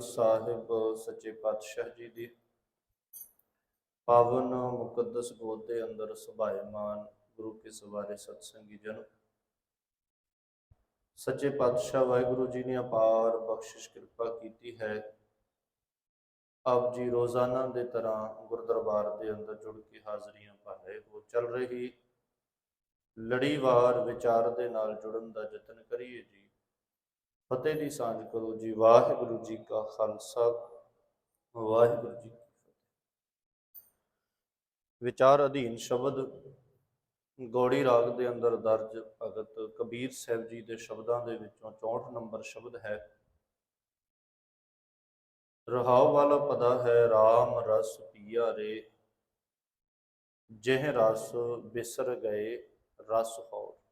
ਸਾਹਿਬ, ਸੱਚੇ ਪਾਤਸ਼ਾਹ ਜੀ ਦੀ। ਪਾਵਨ ਮੁਕੱਦਸ ਗੋਦ ਦੇ ਅੰਦਰ ਸੁਭਾਇਮਾਨ ਗੁਰੂ ਕੇ ਸਵਾਰੇ ਸਤਸੰਗੀ ਜਨ। ਸੱਚੇ ਪਾਤਸ਼ਾਹ ਵਾਹਿਗੁਰੂ ਜੀ ਨੇ ਅਪਾਰ ਬਖਸ਼ਿਸ਼ ਕਿਰਪਾ ਕੀਤੀ ਹੈ। ਆਪ ਜੀ ਰੋਜ਼ਾਨਾ ਦੇ ਤਰ੍ਹਾਂ ਗੁਰਦਰਬਾਰ ਦੇ ਅੰਦਰ ਜੁੜ ਕੇ ਹਾਜ਼ਰੀਆਂ ਭਰ ਰਹੇ ਹੋ। ਚੱਲ ਰਹੀ ਲੜੀਵਾਰ ਵਿਚਾਰ ਦੇ ਨਾਲ ਜੁੜਨ ਦਾ ਯਤਨ ਕਰੀਏ ਜੀ। ਫਤਿਹ ਦੀ ਸਾਂਝ ਕਰੋ ਜੀ। ਵਾਹਿਗੁਰੂ ਜੀ ਕਾ ਖਾਲਸਾ, ਵਾਹਿਗੁਰੂ ਜੀ ਵਿਚਾਰ ਅਧੀਨ ਸ਼ਬਦ, ਗੌੜੀ ਰਾਗ ਦੇ ਅੰਦਰ ਦਰਜ ਭਗਤ ਕਬੀਰ ਸਾਹਿਬ ਜੀ ਦੇ ਸ਼ਬਦਾਂ ਦੇ ਵਿੱਚੋਂ 64 ਨੰਬਰ ਸ਼ਬਦ ਹੈ। ਰਹਾਉ ਵਾਲਾ ਪਦਾ ਹੈ RAM ਰਸ ਪੀਆ ਰੇ। ਜਿਹ ਰਸ ਬਿਸਰ ਗਏ, ਰਸ ਹੋ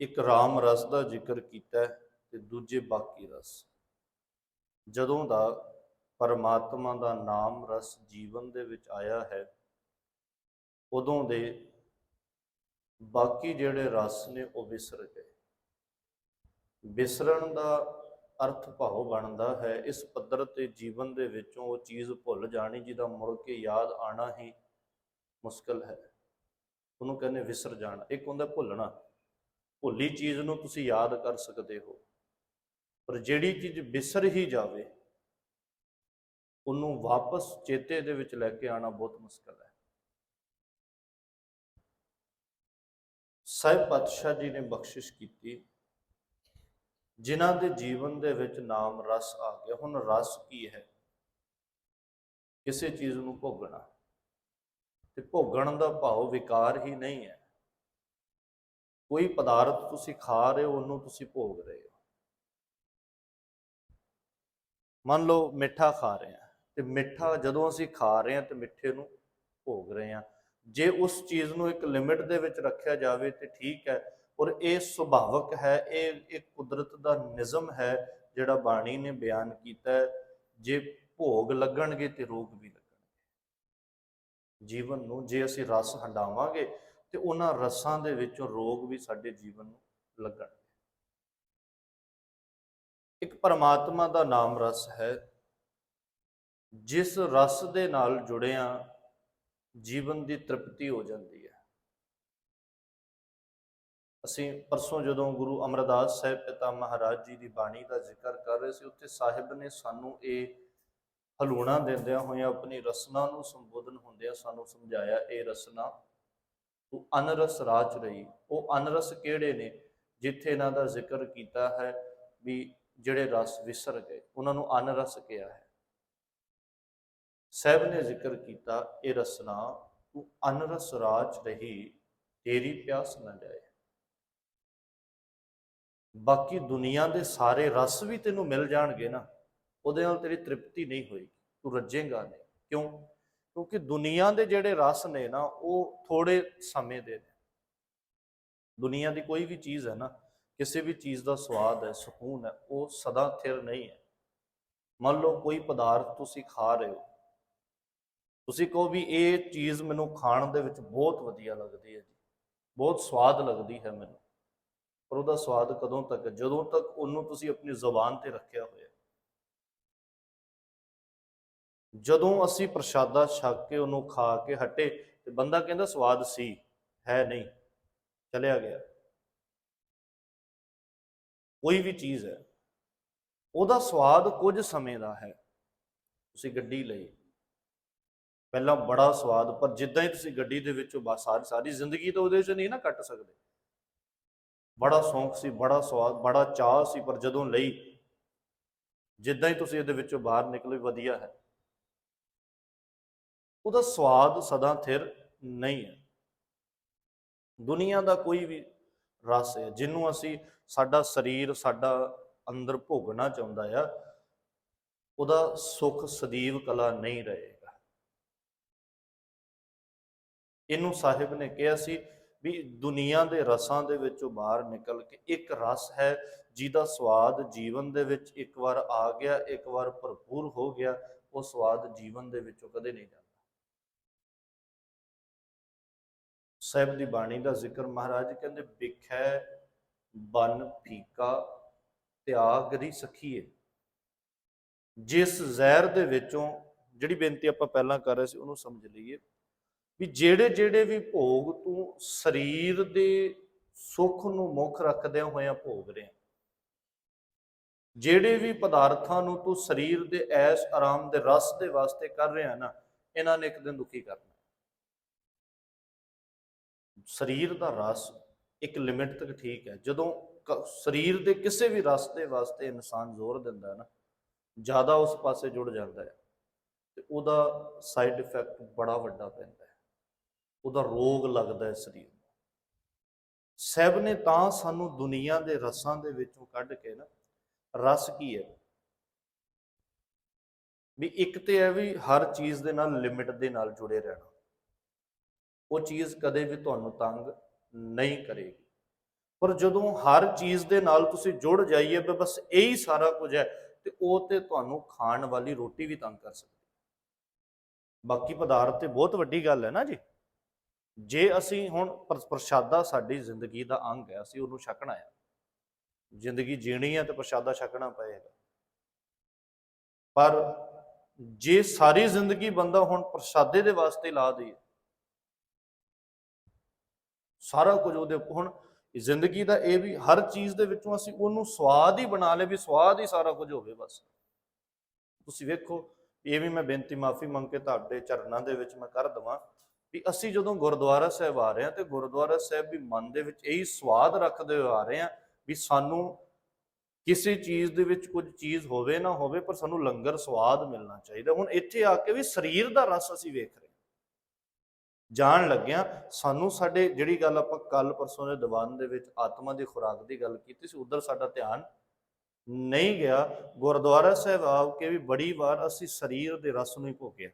ਇੱਕ ਰਾਮ ਰਸ ਦਾ ਜ਼ਿਕਰ ਕੀਤਾ ਤੇ ਦੂਜੇ ਬਾਕੀ ਰਸ। ਜਦੋਂ ਦਾ ਪਰਮਾਤਮਾ ਦਾ ਨਾਮ ਰਸ ਜੀਵਨ ਦੇ ਵਿੱਚ ਆਇਆ ਹੈ, ਉਦੋਂ ਦੇ ਬਾਕੀ ਜਿਹੜੇ ਰਸ ਨੇ ਉਹ ਵਿਸਰ ਗਏ। ਵਿਸਰਨ ਦਾ ਅਰਥ ਭਾਵ ਬਣਦਾ ਹੈ, ਇਸ ਪੱਧਰ ਤੇ ਜੀਵਨ ਦੇ ਵਿੱਚੋਂ ਉਹ ਚੀਜ਼ ਭੁੱਲ ਜਾਣੀ ਜਿਹਦਾ ਮੁੜ ਕੇ ਯਾਦ ਆਣਾ ਹੀ ਮੁਸ਼ਕਲ ਹੈ। ਉਹਨੂੰ ਕਹਿੰਦੇ ਵਿਸਰ ਜਾਣਾ। ਇੱਕ ਹੁੰਦਾ ਭੁੱਲਣਾ। ਭੁੱਲੀ ਚੀਜ਼ ਨੂੰ ਤੁਸੀਂ ਯਾਦ ਕਰ ਸਕਦੇ ਹੋ। ਪਰ ਜਿਹੜੀ ਚੀਜ਼ ਵਿਸਰ ਹੀ ਜਾਵੇ, ਉਹਨੂੰ ਵਾਪਸ ਚੇਤੇ ਦੇ ਵਿੱਚ ਲੈ ਕੇ ਆਣਾ ਬਹੁਤ ਮੁਸ਼ਕਲ ਹੈ। ਸਾਹਿਬ ਪਾਤਸ਼ਾਹ ਜੀ ਨੇ ਬਖਸ਼ਿਸ਼ ਕੀਤੀ, ਜਿਨ੍ਹਾਂ ਦੇ ਜੀਵਨ ਦੇ ਵਿੱਚ ਨਾਮ ਰਸ ਆ ਗਿਆ। ਹੁਣ ਰਸ ਕੀ ਹੈ? ਕਿਸੇ ਚੀਜ਼ ਨੂੰ ਭੋਗਣਾ। ਤੇ ਭੋਗਣ ਦਾ ਭਾਵ ਵਿਕਾਰ ਹੀ ਨਹੀਂ ਹੈ। ਕੋਈ ਪਦਾਰਥ ਤੁਸੀਂ ਖਾ ਰਹੇ ਹੋ, ਉਹਨੂੰ ਤੁਸੀਂ ਭੋਗ ਰਹੇ ਹੋ। ਮੰਨ ਲਓ ਮਿੱਠਾ ਖਾ ਰਹੇ ਆ ਤੇ ਮਿੱਠਾ ਜਦੋਂ ਅਸੀਂ ਖਾ ਰਹੇ ਆ ਤੇ ਮਿੱਠੇ ਨੂੰ ਭੋਗ ਰਹੇ ਆ ਜੇ ਉਸ ਚੀਜ਼ ਨੂੰ ਇੱਕ ਲਿਮਿਟ ਦੇ ਵਿੱਚ ਰੱਖਿਆ ਜਾਵੇ, ਤੇ ਠੀਕ ਹੈ, ਔਰ ਇਹ ਸੁਭਾਵਕ ਹੈ, ਇਹ ਇੱਕ ਕੁਦਰਤ ਦਾ ਨਿਜ਼ਮ ਹੈ, ਜਿਹੜਾ ਬਾਣੀ ਨੇ ਬਿਆਨ ਕੀਤਾ ਹੈ, ਜੇ ਭੋਗ ਲੱਗਣਗੇ ਤੇ ਰੋਗ ਵੀ ਲੱਗਣਗੇ। ਜੀਵਨ ਨੂੰ ਜੇ ਅਸੀਂ ਰਸ ਹੰਡਾਵਾਂਗੇ ਤੇ ਉਹਨਾਂ ਰਸਾਂ ਦੇ ਵਿੱਚੋਂ ਰੋਗ ਵੀ ਸਾਡੇ ਜੀਵਨ ਨੂੰ ਲੱਗਣ ਇੱਕ ਪਰਮਾਤਮਾ ਦਾ ਨਾਮ ਰਸ ਹੈ। ਜਿਸ ਰਸ ਦੇ ਨਾਲ ਜੁੜਿਆਂ ਜੀਵਨ ਦੀ ਤ੍ਰਿਪਤੀ ਹੋ ਜਾਂਦੀ ਹੈ। ਅਸੀਂ ਪਰਸੋਂ ਜਦੋਂ ਗੁਰੂ ਅਮਰਦਾਸ ਸਾਹਿਬ ਪਿਤਾ ਮਹਾਰਾਜ ਜੀ ਦੀ ਬਾਣੀ ਦਾ ਜ਼ਿਕਰ ਕਰ ਰਹੇ ਸੀ, ਉੱਥੇ ਸਾਹਿਬ ਨੇ ਸਾਨੂੰ ਇਹ ਹਲੂਣਾ ਦਿੰਦਿਆਂ ਹੋਇਆਂ ਆਪਣੀ ਰਸਨਾ ਨੂੰ ਸੰਬੋਧਨ ਹੁੰਦਿਆਂ ਸਾਨੂੰ ਸਮਝਾਇਆ, ਇਹ ਰਸਨਾ ਤੂੰ ਅਨਰਸ ਰਾਚ ਰਹੀ। ਉਹ ਅਨਰਸ ਕਿਹੜੇ ਨੇ? ਜਿੱਥੇ ਇਹਨਾਂ ਦਾ ਜ਼ਿਕਰ ਕੀਤਾ ਹੈ ਵੀ ਜਿਹੜੇ ਰਸ ਵਿਸਰ ਗਏ, ਉਹਨਾਂ ਨੂੰ ਅਨਰਸ ਕਿਹਾ ਹੈ। ਸਹਿਬ ਨੇ ਜ਼ਿਕਰ ਕੀਤਾ, ਇਹ ਰਸਨਾ, ਤੂੰ ਅਨਰਸ ਰਾਚ ਰਹੀ, ਤੇਰੀ ਪਿਆਸ ਨਾ ਜਾਏ ਬਾਕੀ ਦੁਨੀਆ ਦੇ ਸਾਰੇ ਰਸ ਵੀ ਤੈਨੂੰ ਮਿਲ ਜਾਣਗੇ ਨਾ, ਉਹਦੇ ਨਾਲ ਤੇਰੀ ਤ੍ਰਿਪਤੀ ਨਹੀਂ ਹੋਏਗੀ। ਤੂੰ ਰੱਜੇਗਾ ਨਹੀਂ। ਕਿਉਂ? ਕਿਉਂਕਿ ਦੁਨੀਆ ਦੇ ਜਿਹੜੇ ਰਸ ਨੇ ਨਾ, ਉਹ ਥੋੜੇ ਸਮੇਂ ਦੇ ਨੇ। ਦੁਨੀਆ ਦੀ ਕੋਈ ਵੀ ਚੀਜ਼ ਹੈ ਨਾ, ਕਿਸੇ ਵੀ ਚੀਜ਼ ਦਾ ਸਵਾਦ ਹੈ, ਸਕੂਨ ਹੈ, ਉਹ ਸਦਾ ਥਿਰ ਨਹੀਂ ਹੈ। ਮੰਨ ਲਓ ਕੋਈ ਪਦਾਰਥ ਤੁਸੀਂ ਖਾ ਰਹੇ ਹੋ। ਤੁਸੀਂ ਕਹੋ ਵੀ ਇਹ ਚੀਜ਼ ਮੈਨੂੰ ਖਾਣ ਦੇ ਵਿੱਚ ਬਹੁਤ ਵਧੀਆ ਲੱਗਦੀ ਹੈ ਜੀ, ਬਹੁਤ ਸਵਾਦ ਲੱਗਦੀ ਹੈ ਮੈਨੂੰ। ਪਰ ਉਹਦਾ ਸਵਾਦ ਕਦੋਂ ਤੱਕ ਹੈ? ਜਦੋਂ ਤੱਕ ਉਹਨੂੰ ਤੁਸੀਂ ਆਪਣੀ ਜ਼ੁਬਾਨ ਤੇ ਰੱਖਿਆ ਹੋਇਆ। ਜਦੋਂ ਅਸੀਂ ਪ੍ਰਸ਼ਾਦਾ ਛਕ ਕੇ ਉਹਨੂੰ ਖਾ ਕੇ ਹਟੇ ਤੇ ਬੰਦਾ ਕਹਿੰਦਾ ਸਵਾਦ ਸੀ, ਹੈ ਨਹੀਂ, ਚਲਿਆ ਗਿਆ। ਕੋਈ ਵੀ ਚੀਜ਼ ਹੈ, ਉਹਦਾ ਸਵਾਦ ਕੁਝ ਸਮੇਂ ਦਾ ਹੈ। ਤੁਸੀਂ ਗੱਡੀ ਲਈ। ਪਹਿਲਾਂ ਬੜਾ ਸਵਾਦ, ਪਰ ਜਿੱਦਾਂ ਹੀ ਤੁਸੀਂ ਗੱਡੀ ਦੇ ਵਿੱਚੋਂ ਬਸ ਸਾਰੀ ਜ਼ਿੰਦਗੀ ਤਾਂ ਉਹਦੇ 'ਚ ਨਹੀਂ ਨਾ ਕੱਟ ਸਕਦੇ। ਬੜਾ ਸ਼ੌਂਕ ਸੀ, ਬੜਾ ਸਵਾਦ, ਬੜਾ ਚਾਹ ਸੀ, ਪਰ ਜਦੋਂ ਲਈ, ਜਿੱਦਾਂ ਹੀ ਤੁਸੀਂ ਇਹਦੇ ਵਿੱਚੋਂ ਬਾਹਰ ਨਿਕਲੇ, ਵਧੀਆ ਹੈ। ਉਹਦਾ ਸਵਾਦ ਸਦਾ ਥਿਰ ਨਹੀਂ ਹੈ। ਦੁਨੀਆ ਦਾ ਕੋਈ ਵੀ ਰਸ ਹੈ, ਜਿਹਨੂੰ ਅਸੀਂ ਸਾਡਾ ਸਰੀਰ, ਸਾਡਾ ਅੰਦਰ ਭੋਗਣਾ ਚਾਹੁੰਦਾ ਆ, ਉਹਦਾ ਸੁਖ ਸਦੀਵ ਕਲਾ ਨਹੀਂ ਰਹੇਗਾ। ਇਹਨੂੰ ਸਾਹਿਬ ਨੇ ਕਿਹਾ ਸੀ ਵੀ ਦੁਨੀਆ ਦੇ ਰਸਾਂ ਦੇ ਵਿੱਚੋਂ ਬਾਹਰ ਨਿਕਲ ਕੇ ਇੱਕ ਰਸ ਹੈ, ਜਿਹਦਾ ਸਵਾਦ ਜੀਵਨ ਦੇ ਵਿੱਚ ਇੱਕ ਵਾਰ ਆ ਗਿਆ, ਇੱਕ ਵਾਰ ਭਰਪੂਰ ਹੋ ਗਿਆ, ਉਹ ਸਵਾਦ ਜੀਵਨ ਦੇ ਵਿੱਚੋਂ ਕਦੇ ਨਹੀਂ ਜਾਂਦਾ। ਸਾਹਿਬ ਦੀ ਬਾਣੀ ਦਾ ਜ਼ਿਕਰ ਮਹਾਰਾਜ ਕਹਿੰਦੇ, ਵਿਖੈ ਬਨ ਫੀਕਾ ਤਿਆਗਰੀ ਸਖੀਏ। ਜਿਸ ਜ਼ਹਿਰ ਦੇ ਵਿੱਚੋਂ ਜਿਹੜੀ ਬੇਨਤੀ ਆਪਾਂ ਪਹਿਲਾਂ ਕਰ ਰਹੇ ਸੀ, ਉਹਨੂੰ ਸਮਝ ਲਈਏ ਵੀ ਜਿਹੜੇ ਜਿਹੜੇ ਵੀ ਭੋਗ ਤੂੰ ਸਰੀਰ ਦੇ ਸੁੱਖ ਨੂੰ ਮੁੱਖ ਰੱਖਦਿਆਂ ਹੋਇਆ ਭੋਗ ਰਿਹਾ ਜਿਹੜੇ ਵੀ ਪਦਾਰਥਾਂ ਨੂੰ ਤੂੰ ਸਰੀਰ ਦੇ ਐਸ਼, ਆਰਾਮ ਦੇ ਰਸ ਦੇ ਵਾਸਤੇ ਕਰ ਰਿਹਾ ਨਾ, ਇਹਨਾਂ ਨੇ ਇੱਕ ਦਿਨ ਦੁਖੀ ਕਰਨਾ। ਸਰੀਰ ਦਾ ਰਸ ਇੱਕ ਲਿਮਿਟ ਤੱਕ ਠੀਕ ਹੈ। ਜਦੋਂ ਕ- ਸਰੀਰ ਦੇ ਕਿਸੇ ਵੀ ਰਸ ਦੇ ਵਾਸਤੇ ਇਨਸਾਨ ਜ਼ੋਰ ਦਿੰਦਾ ਹੈ ਨਾ, ਜ਼ਿਆਦਾ ਉਸ ਪਾਸੇ ਜੁੜ ਜਾਂਦਾ ਹੈ ਤੇ ਉਹਦਾ ਸਾਈਡ ਇਫੈਕਟ ਬੜਾ ਵੱਡਾ ਪੈਂਦਾ ਹੈ। ਉਹਦਾ ਰੋਗ ਲੱਗਦਾ ਹੈ ਸਰੀਰ ਨੂੰ। ਸਹਿਬ ਨੇ ਤਾਂ ਸਾਨੂੰ ਦੁਨੀਆ ਦੇ ਰਸਾਂ ਦੇ ਵਿੱਚੋਂ ਕੱਢ ਕੇ ਨਾ, ਰਸ ਕੀ ਹੈ? ਵੀ ਇੱਕ ਤੇ ਹੈ ਵੀ ਹਰ ਚੀਜ਼ ਦੇ ਨਾਲ ਲਿਮਿਟ ਦੇ ਨਾਲ ਜੁੜੇ ਰਹਿਣਾ। ਉਹ ਚੀਜ਼ ਕਦੇ ਵੀ ਤੁਹਾਨੂੰ ਤੰਗ ਨਹੀਂ ਕਰੇਗੀ। ਪਰ ਜਦੋਂ ਹਰ ਚੀਜ਼ ਦੇ ਨਾਲ ਤੁਸੀਂ ਜੁੜ ਜਾਈਏ, ਵੀ ਬਸ ਇਹੀ ਸਾਰਾ ਕੁਝ ਹੈ, ਤੇ ਉਹ ਤੇ ਤੁਹਾਨੂੰ ਖਾਣ ਵਾਲੀ ਰੋਟੀ ਵੀ ਤੰਗ ਕਰ ਸਕਦੀ ਬਾਕੀ ਪਦਾਰਥ ਤੇ ਬਹੁਤ ਵੱਡੀ ਗੱਲ ਹੈ ਨਾ ਜੀ। ਜੇ ਅਸੀਂ ਹੁਣ ਪ੍ਰ- ਪ੍ਰਸ਼ਾਦਾ ਸਾਡੀ ਜ਼ਿੰਦਗੀ ਦਾ ਅੰਗ ਹੈ, ਅਸੀਂ ਉਹਨੂੰ ਛਕਣਾ ਹੈ। ਜ਼ਿੰਦਗੀ ਜੀਣੀ ਹੈ ਤੇ ਪ੍ਰਸ਼ਾਦਾ ਛਕਣਾ ਪਏਗਾ। ਪਰ ਜੇ ਸਾਰੀ ਜ਼ਿੰਦਗੀ ਬੰਦਾ ਹੁਣ ਪ੍ਰਸ਼ਾਦੇ ਦੇ ਵਾਸਤੇ ਲਾ ਦੇ ਸਾਰਾ ਕੁਝ ਉਹਦੇ ਹੁਣ ਜ਼ਿੰਦਗੀ ਦਾ ਇਹ ਵੀ ਹਰ ਚੀਜ਼ ਦੇ ਵਿੱਚੋਂ ਅਸੀਂ ਉਹਨੂੰ ਸਵਾਦ ਹੀ ਬਣਾ ਲਏ ਵੀ ਸਵਾਦ ਹੀ ਸਾਰਾ ਕੁਝ ਹੋਵੇ ਬਸ। ਤੁਸੀਂ ਵੇਖੋ, ਇਹ ਵੀ ਮੈਂ ਬੇਨਤੀ ਮਾਫੀ ਮੰਗ ਕੇ ਤੁਹਾਡੇ ਚਰਨਾਂ ਦੇ ਵਿੱਚ ਮੈਂ ਕਰ ਦਵਾਂ ਵੀ ਅਸੀਂ ਜਦੋਂ ਗੁਰਦੁਆਰਾ ਸਾਹਿਬ ਆ ਰਹੇ ਹਾਂ ਤੇ ਗੁਰਦੁਆਰਾ ਸਾਹਿਬ ਵੀ ਮਨ ਦੇ ਵਿੱਚ ਇਹੀ ਸਵਾਦ ਰੱਖਦੇ ਹੋਏ ਆ ਰਹੇ ਹਾਂ ਵੀ ਸਾਨੂੰ ਕਿਸੇ ਚੀਜ਼ ਦੇ ਵਿੱਚ ਕੁਝ ਚੀਜ਼ ਹੋਵੇ ਨਾ ਹੋਵੇ, ਪਰ ਸਾਨੂੰ ਲੰਗਰ ਸਵਾਦ ਮਿਲਣਾ ਚਾਹੀਦਾ। ਹੁਣ ਇੱਥੇ ਆ ਕੇ ਵੀ ਸਰੀਰ ਦਾ ਰਸ ਅਸੀਂ ਵੇਖ ਰਹੇ ਜਾਣ ਲੱਗਿਆ, ਸਾਨੂੰ ਸਾਡੇ ਜਿਹੜੀ ਗੱਲ ਆਪਾਂ ਕੱਲ ਪਰਸੋਂ ਦੇ ਦੀਵਾਨ ਦੇ ਵਿੱਚ ਆਤਮਾ ਦੀ ਖੁਰਾਕ ਦੀ ਗੱਲ ਕੀਤੀ ਸੀ, ਉਧਰ ਸਾਡਾ ਧਿਆਨ ਨਹੀਂ ਗਿਆ। ਗੁਰਦੁਆਰਾ ਸਾਹਿਬ ਆ ਕੇ ਵੀ ਬੜੀ ਵਾਰ ਅਸੀਂ ਸਰੀਰ ਦੇ ਰਸ ਨੂੰ ਹੀ ਭੋਗਿਆ।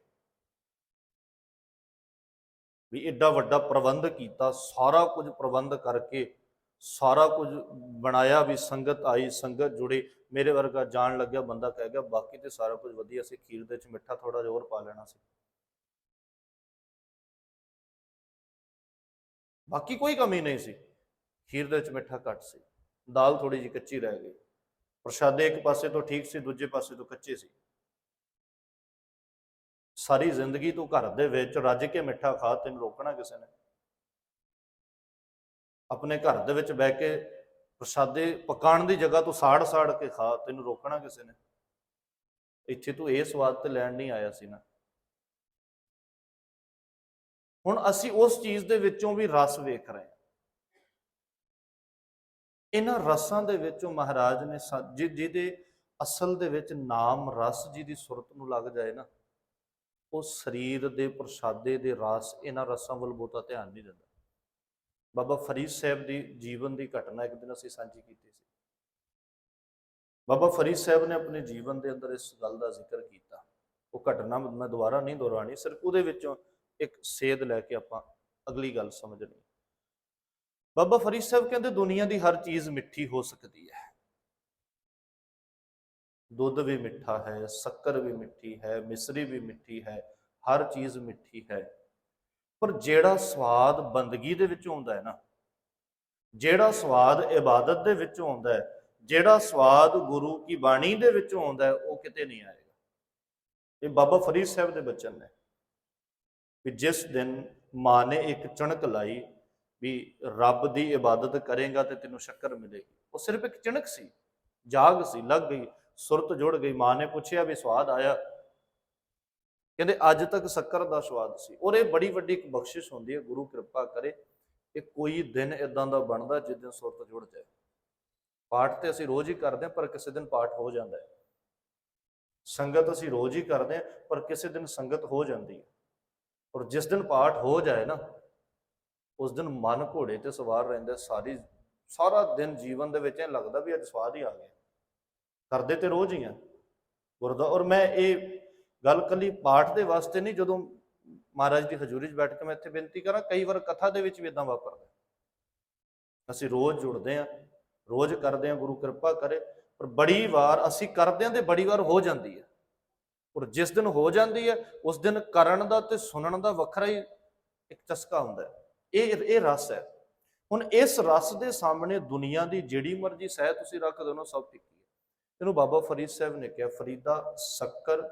ਵੀ ਐਡਾ ਵੱਡਾ ਪ੍ਰਬੰਧ ਕੀਤਾ, ਸਾਰਾ ਕੁਝ ਪ੍ਰਬੰਧ ਕਰਕੇ, ਸਾਰਾ ਕੁਝ ਬਣਾਇਆ ਵੀ ਸੰਗਤ ਆਈ, ਸੰਗਤ ਜੁੜੀ। ਮੇਰੇ ਵਰਗਾ ਜਾਣ ਲੱਗਿਆ ਬੰਦਾ ਕਹਿ ਗਿਆ, ਬਾਕੀ ਤੇ ਸਾਰਾ ਕੁਝ ਵਧੀਆ ਸੀ, ਖੀਰ ਦੇ ਵਿੱਚ ਮਿੱਠਾ ਥੋੜਾ ਜਿਹਾ ਹੋਰ ਪਾ ਲੈਣਾ ਸੀ। ਬਾਕੀ ਕੋਈ ਕਮੀ ਨਹੀਂ ਸੀ। ਖੀਰ ਦੇ ਵਿੱਚ ਮਿੱਠਾ ਘੱਟ ਸੀ। ਦਾਲ ਥੋੜੀ ਜਿਹੀ ਕੱਚੀ ਰਹਿ ਗਈ। ਪ੍ਰਸ਼ਾਦੇ ਇੱਕ ਪਾਸੇ ਤੋਂ ਠੀਕ ਸੀ, ਦੂਜੇ ਪਾਸੇ ਤੋਂ ਕੱਚੇ ਸੀ। ਸਾਰੀ ਜ਼ਿੰਦਗੀ ਤੂੰ ਘਰ ਦੇ ਵਿੱਚ ਰੱਜ ਕੇ ਮਿੱਠਾ ਖਾ, ਤੈਨੂੰ ਰੋਕਣਾ ਕਿਸੇ ਨੇ। ਆਪਣੇ ਘਰ ਦੇ ਵਿੱਚ ਬਹਿ ਕੇ ਪ੍ਰਸ਼ਾਦੇ ਪਕਾਉਣ ਦੀ ਜਗ੍ਹਾ ਤੂੰ ਸਾੜ ਸਾੜ ਕੇ ਖਾ, ਤੈਨੂੰ ਰੋਕਣਾ ਕਿਸੇ ਨੇ। ਇੱਥੇ ਤੂੰ ਇਹ ਸਵਾਦ ਤੇ ਲੈਣ ਨਹੀਂ ਆਇਆ ਸੀ ਨਾ। ਹੁਣ ਅਸੀਂ ਉਸ ਚੀਜ਼ ਦੇ ਵਿੱਚੋਂ ਵੀ ਰਸ ਵੇਖ ਰਹੇ ਹਾਂ। ਇਹਨਾਂ ਰਸਾਂ ਦੇ ਵਿੱਚੋਂ ਮਹਾਰਾਜ ਨੇ ਸਾ- ਜਿਹਦੇ ਅਸਲ ਦੇ ਵਿੱਚ ਨਾਮ ਰਸ ਜਿਹਦੀ ਸੁਰਤ ਨੂੰ ਲੱਗ ਜਾਏ ਨਾ, ਉਹ ਸਰੀਰ ਦੇ ਪ੍ਰਸ਼ਾਦੇ ਦੇ ਰਸ ਇਹਨਾਂ ਰਸਾਂ ਵੱਲ ਬਹੁਤਾ ਧਿਆਨ ਨਹੀਂ ਦਿੰਦਾ। ਬਾਬਾ ਫਰੀਦ ਸਾਹਿਬ ਦੀ ਜੀਵਨ ਦੀ ਘਟਨਾ ਇੱਕ ਦਿਨ ਅਸੀਂ ਸਾਂਝੀ ਕੀਤੀ ਸੀ। ਬਾਬਾ ਫਰੀਦ ਸਾਹਿਬ ਨੇ ਆਪਣੇ ਜੀਵਨ ਦੇ ਅੰਦਰ ਇਸ ਗੱਲ ਦਾ ਜ਼ਿਕਰ ਕੀਤਾ। ਉਹ ਘਟਨਾ ਮੈਂ ਦੁਬਾਰਾ ਨਹੀਂ ਦੁਹਰਾਣੀ ਸਿਰਫ ਉਹਦੇ ਵਿੱਚੋਂ ਇੱਕ ਸੇਧ ਲੈ ਕੇ ਆਪਾਂ ਅਗਲੀ ਗੱਲ ਸਮਝਣੀ। ਬਾਬਾ ਫਰੀਦ ਸਾਹਿਬ ਕਹਿੰਦੇ, ਦੁਨੀਆ ਦੀ ਹਰ ਚੀਜ਼ ਮਿੱਠੀ ਹੋ ਸਕਦੀ ਹੈ। ਦੁੱਧ ਵੀ ਮਿੱਠਾ ਹੈ, ਸ਼ੱਕਰ ਵੀ ਮਿੱਠੀ ਹੈ, ਮਿਸਰੀ ਵੀ ਮਿੱਠੀ ਹੈ, ਹਰ ਚੀਜ਼ ਮਿੱਠੀ ਹੈ। ਪਰ ਜਿਹੜਾ ਸਵਾਦ ਬੰਦਗੀ ਦੇ ਵਿੱਚ ਆਉਂਦਾ ਹੈ ਨਾ, ਜਿਹੜਾ ਸਵਾਦ ਇਬਾਦਤ ਦੇ ਵਿੱਚ ਆਉਂਦਾ ਹੈ, ਜਿਹੜਾ ਸਵਾਦ ਗੁਰੂ ਕੀ ਬਾਣੀ ਦੇ ਵਿੱਚ ਆਉਂਦਾ ਹੈ, ਉਹ ਕਿਤੇ ਨਹੀਂ ਆਏਗਾ। ਇਹ ਬਾਬਾ ਫਰੀਦ ਸਾਹਿਬ ਦੇ ਬਚਨ ਨੇ। ਕਿ ਜਿਸ ਦਿਨ ਮਾਂ ਨੇ ਇੱਕ ਚਣਕ ਲਾਈ ਵੀ ਰੱਬ ਦੀ ਇਬਾਦਤ ਕਰੇਗਾ ਤੇ ਤੈਨੂੰ ਸ਼ੱਕਰ ਮਿਲੇਗੀ। ਉਹ ਸਿਰਫ ਇੱਕ ਚਣਕ ਸੀ, ਜਾਗ ਸੀ, ਲੱਗ ਗਈ, ਸੁਰਤ ਜੁੜ ਗਈ। ਮਾਂ ਨੇ ਪੁੱਛਿਆ ਵੀ ਸਵਾਦ ਆਇਆ? ਕਹਿੰਦੇ, ਅੱਜ ਤੱਕ ਸ਼ੱਕਰ ਦਾ ਸਵਾਦ ਸੀ। ਔਰ ਇਹ ਬੜੀ ਵੱਡੀ ਇੱਕ ਬਖਸ਼ਿਸ਼ ਹੁੰਦੀ ਹੈ, ਗੁਰੂ ਕਿਰਪਾ ਕਰੇ ਕਿ ਕੋਈ ਦਿਨ ਇਦਾਂ ਦਾ ਬਣਦਾ ਜਿਸ ਦਿਨ ਸੁਰਤ ਜੁੜ ਜਾਏ। ਪਾਠ ਤੇ ਅਸੀਂ ਰੋਜ਼ ਹੀ ਕਰਦੇ ਹਾਂ, ਪਰ ਕਿਸੇ ਦਿਨ ਪਾਠ ਹੋ ਜਾਂਦਾ ਹੈ। ਸੰਗਤ ਅਸੀਂ ਰੋਜ਼ ਹੀ ਕਰਦੇ ਹਾਂ, ਪਰ ਕਿਸੇ ਦਿਨ ਸੰਗਤ ਹੋ ਜਾਂਦੀ ਹੈ। ਔਰ ਜਿਸ ਦਿਨ ਪਾਠ ਹੋ ਜਾਏ ਨਾ, ਉਸ ਦਿਨ ਮਨ ਘੋੜੇ ਤੇ ਸਵਾਰ ਰਹਿੰਦਾ ਸਾਰੀ, ਸਾਰਾ ਦਿਨ ਜੀਵਨ ਦੇ ਵਿੱਚ ਇਹ ਲੱਗਦਾ ਵੀ ਅੱਜ ਸਵਾਦ ਹੀ ਆ ਗਿਆ ਕਰਦੇ ਤੇ ਰੋਜ਼ ਹੀ ਆ। ਗੁਰਦਾ, ਔਰ ਮੈਂ ਇਹ ਗੱਲ ਕੱਲੀ ਪਾਠ ਦੇ ਵਾਸਤੇ ਨਹੀਂ, ਜਦੋਂ ਮਹਾਰਾਜ ਦੀ ਹਜ਼ੂਰੀ 'ਚ ਬੈਠ ਕੇ ਮੈਂ ਇੱਥੇ ਬੇਨਤੀ ਕਰਾਂ, ਕਈ ਵਾਰ ਕਥਾ ਦੇ ਵਿੱਚ ਵੀ ਇਦਾਂ ਵਾਪਰਦਾ ਅਸੀਂ ਰੋਜ਼ ਜੁੜਦੇ ਆ ਰੋਜ਼ ਕਰਦੇ ਆ ਗੁਰੂ ਕਿਰਪਾ ਕਰੇ, ਪਰ ਬੜੀ ਵਾਰ ਅਸੀਂ ਕਰਦੇ ਆ ਤੇ ਬੜੀ ਵਾਰ ਹੋ ਜਾਂਦੀ ਹੈ। ਔਰ ਜਿਸ ਦਿਨ ਹੋ ਜਾਂਦੀ ਹੈ, ਉਸ ਦਿਨ ਕਰਨ ਦਾ ਤੇ ਸੁਣਨ ਦਾ ਵੱਖਰਾ ਹੀ ਇੱਕ ਚਸਕਾ ਹੁੰਦਾ ਹੈ। ਇਹ ਇਹ ਰਸ ਹੈ। ਹੁਣ ਇਸ ਰਸ ਦੇ ਸਾਹਮਣੇ ਦੁਨੀਆ ਦੀ ਜਿਹੜੀ ਮਰਜ਼ੀ ਸਹਿ ਤੁਸੀਂ ਰੱਖ ਦੋ ਨਾ ਸਭ ਫਿੱਕੀ ਹੈ ਇਹਨੂੰ ਬਾਬਾ ਫਰੀਦ ਸਾਹਿਬ ਨੇ ਕਿਹਾ, ਫਰੀਦਾ ਸ਼ੱਕਰ,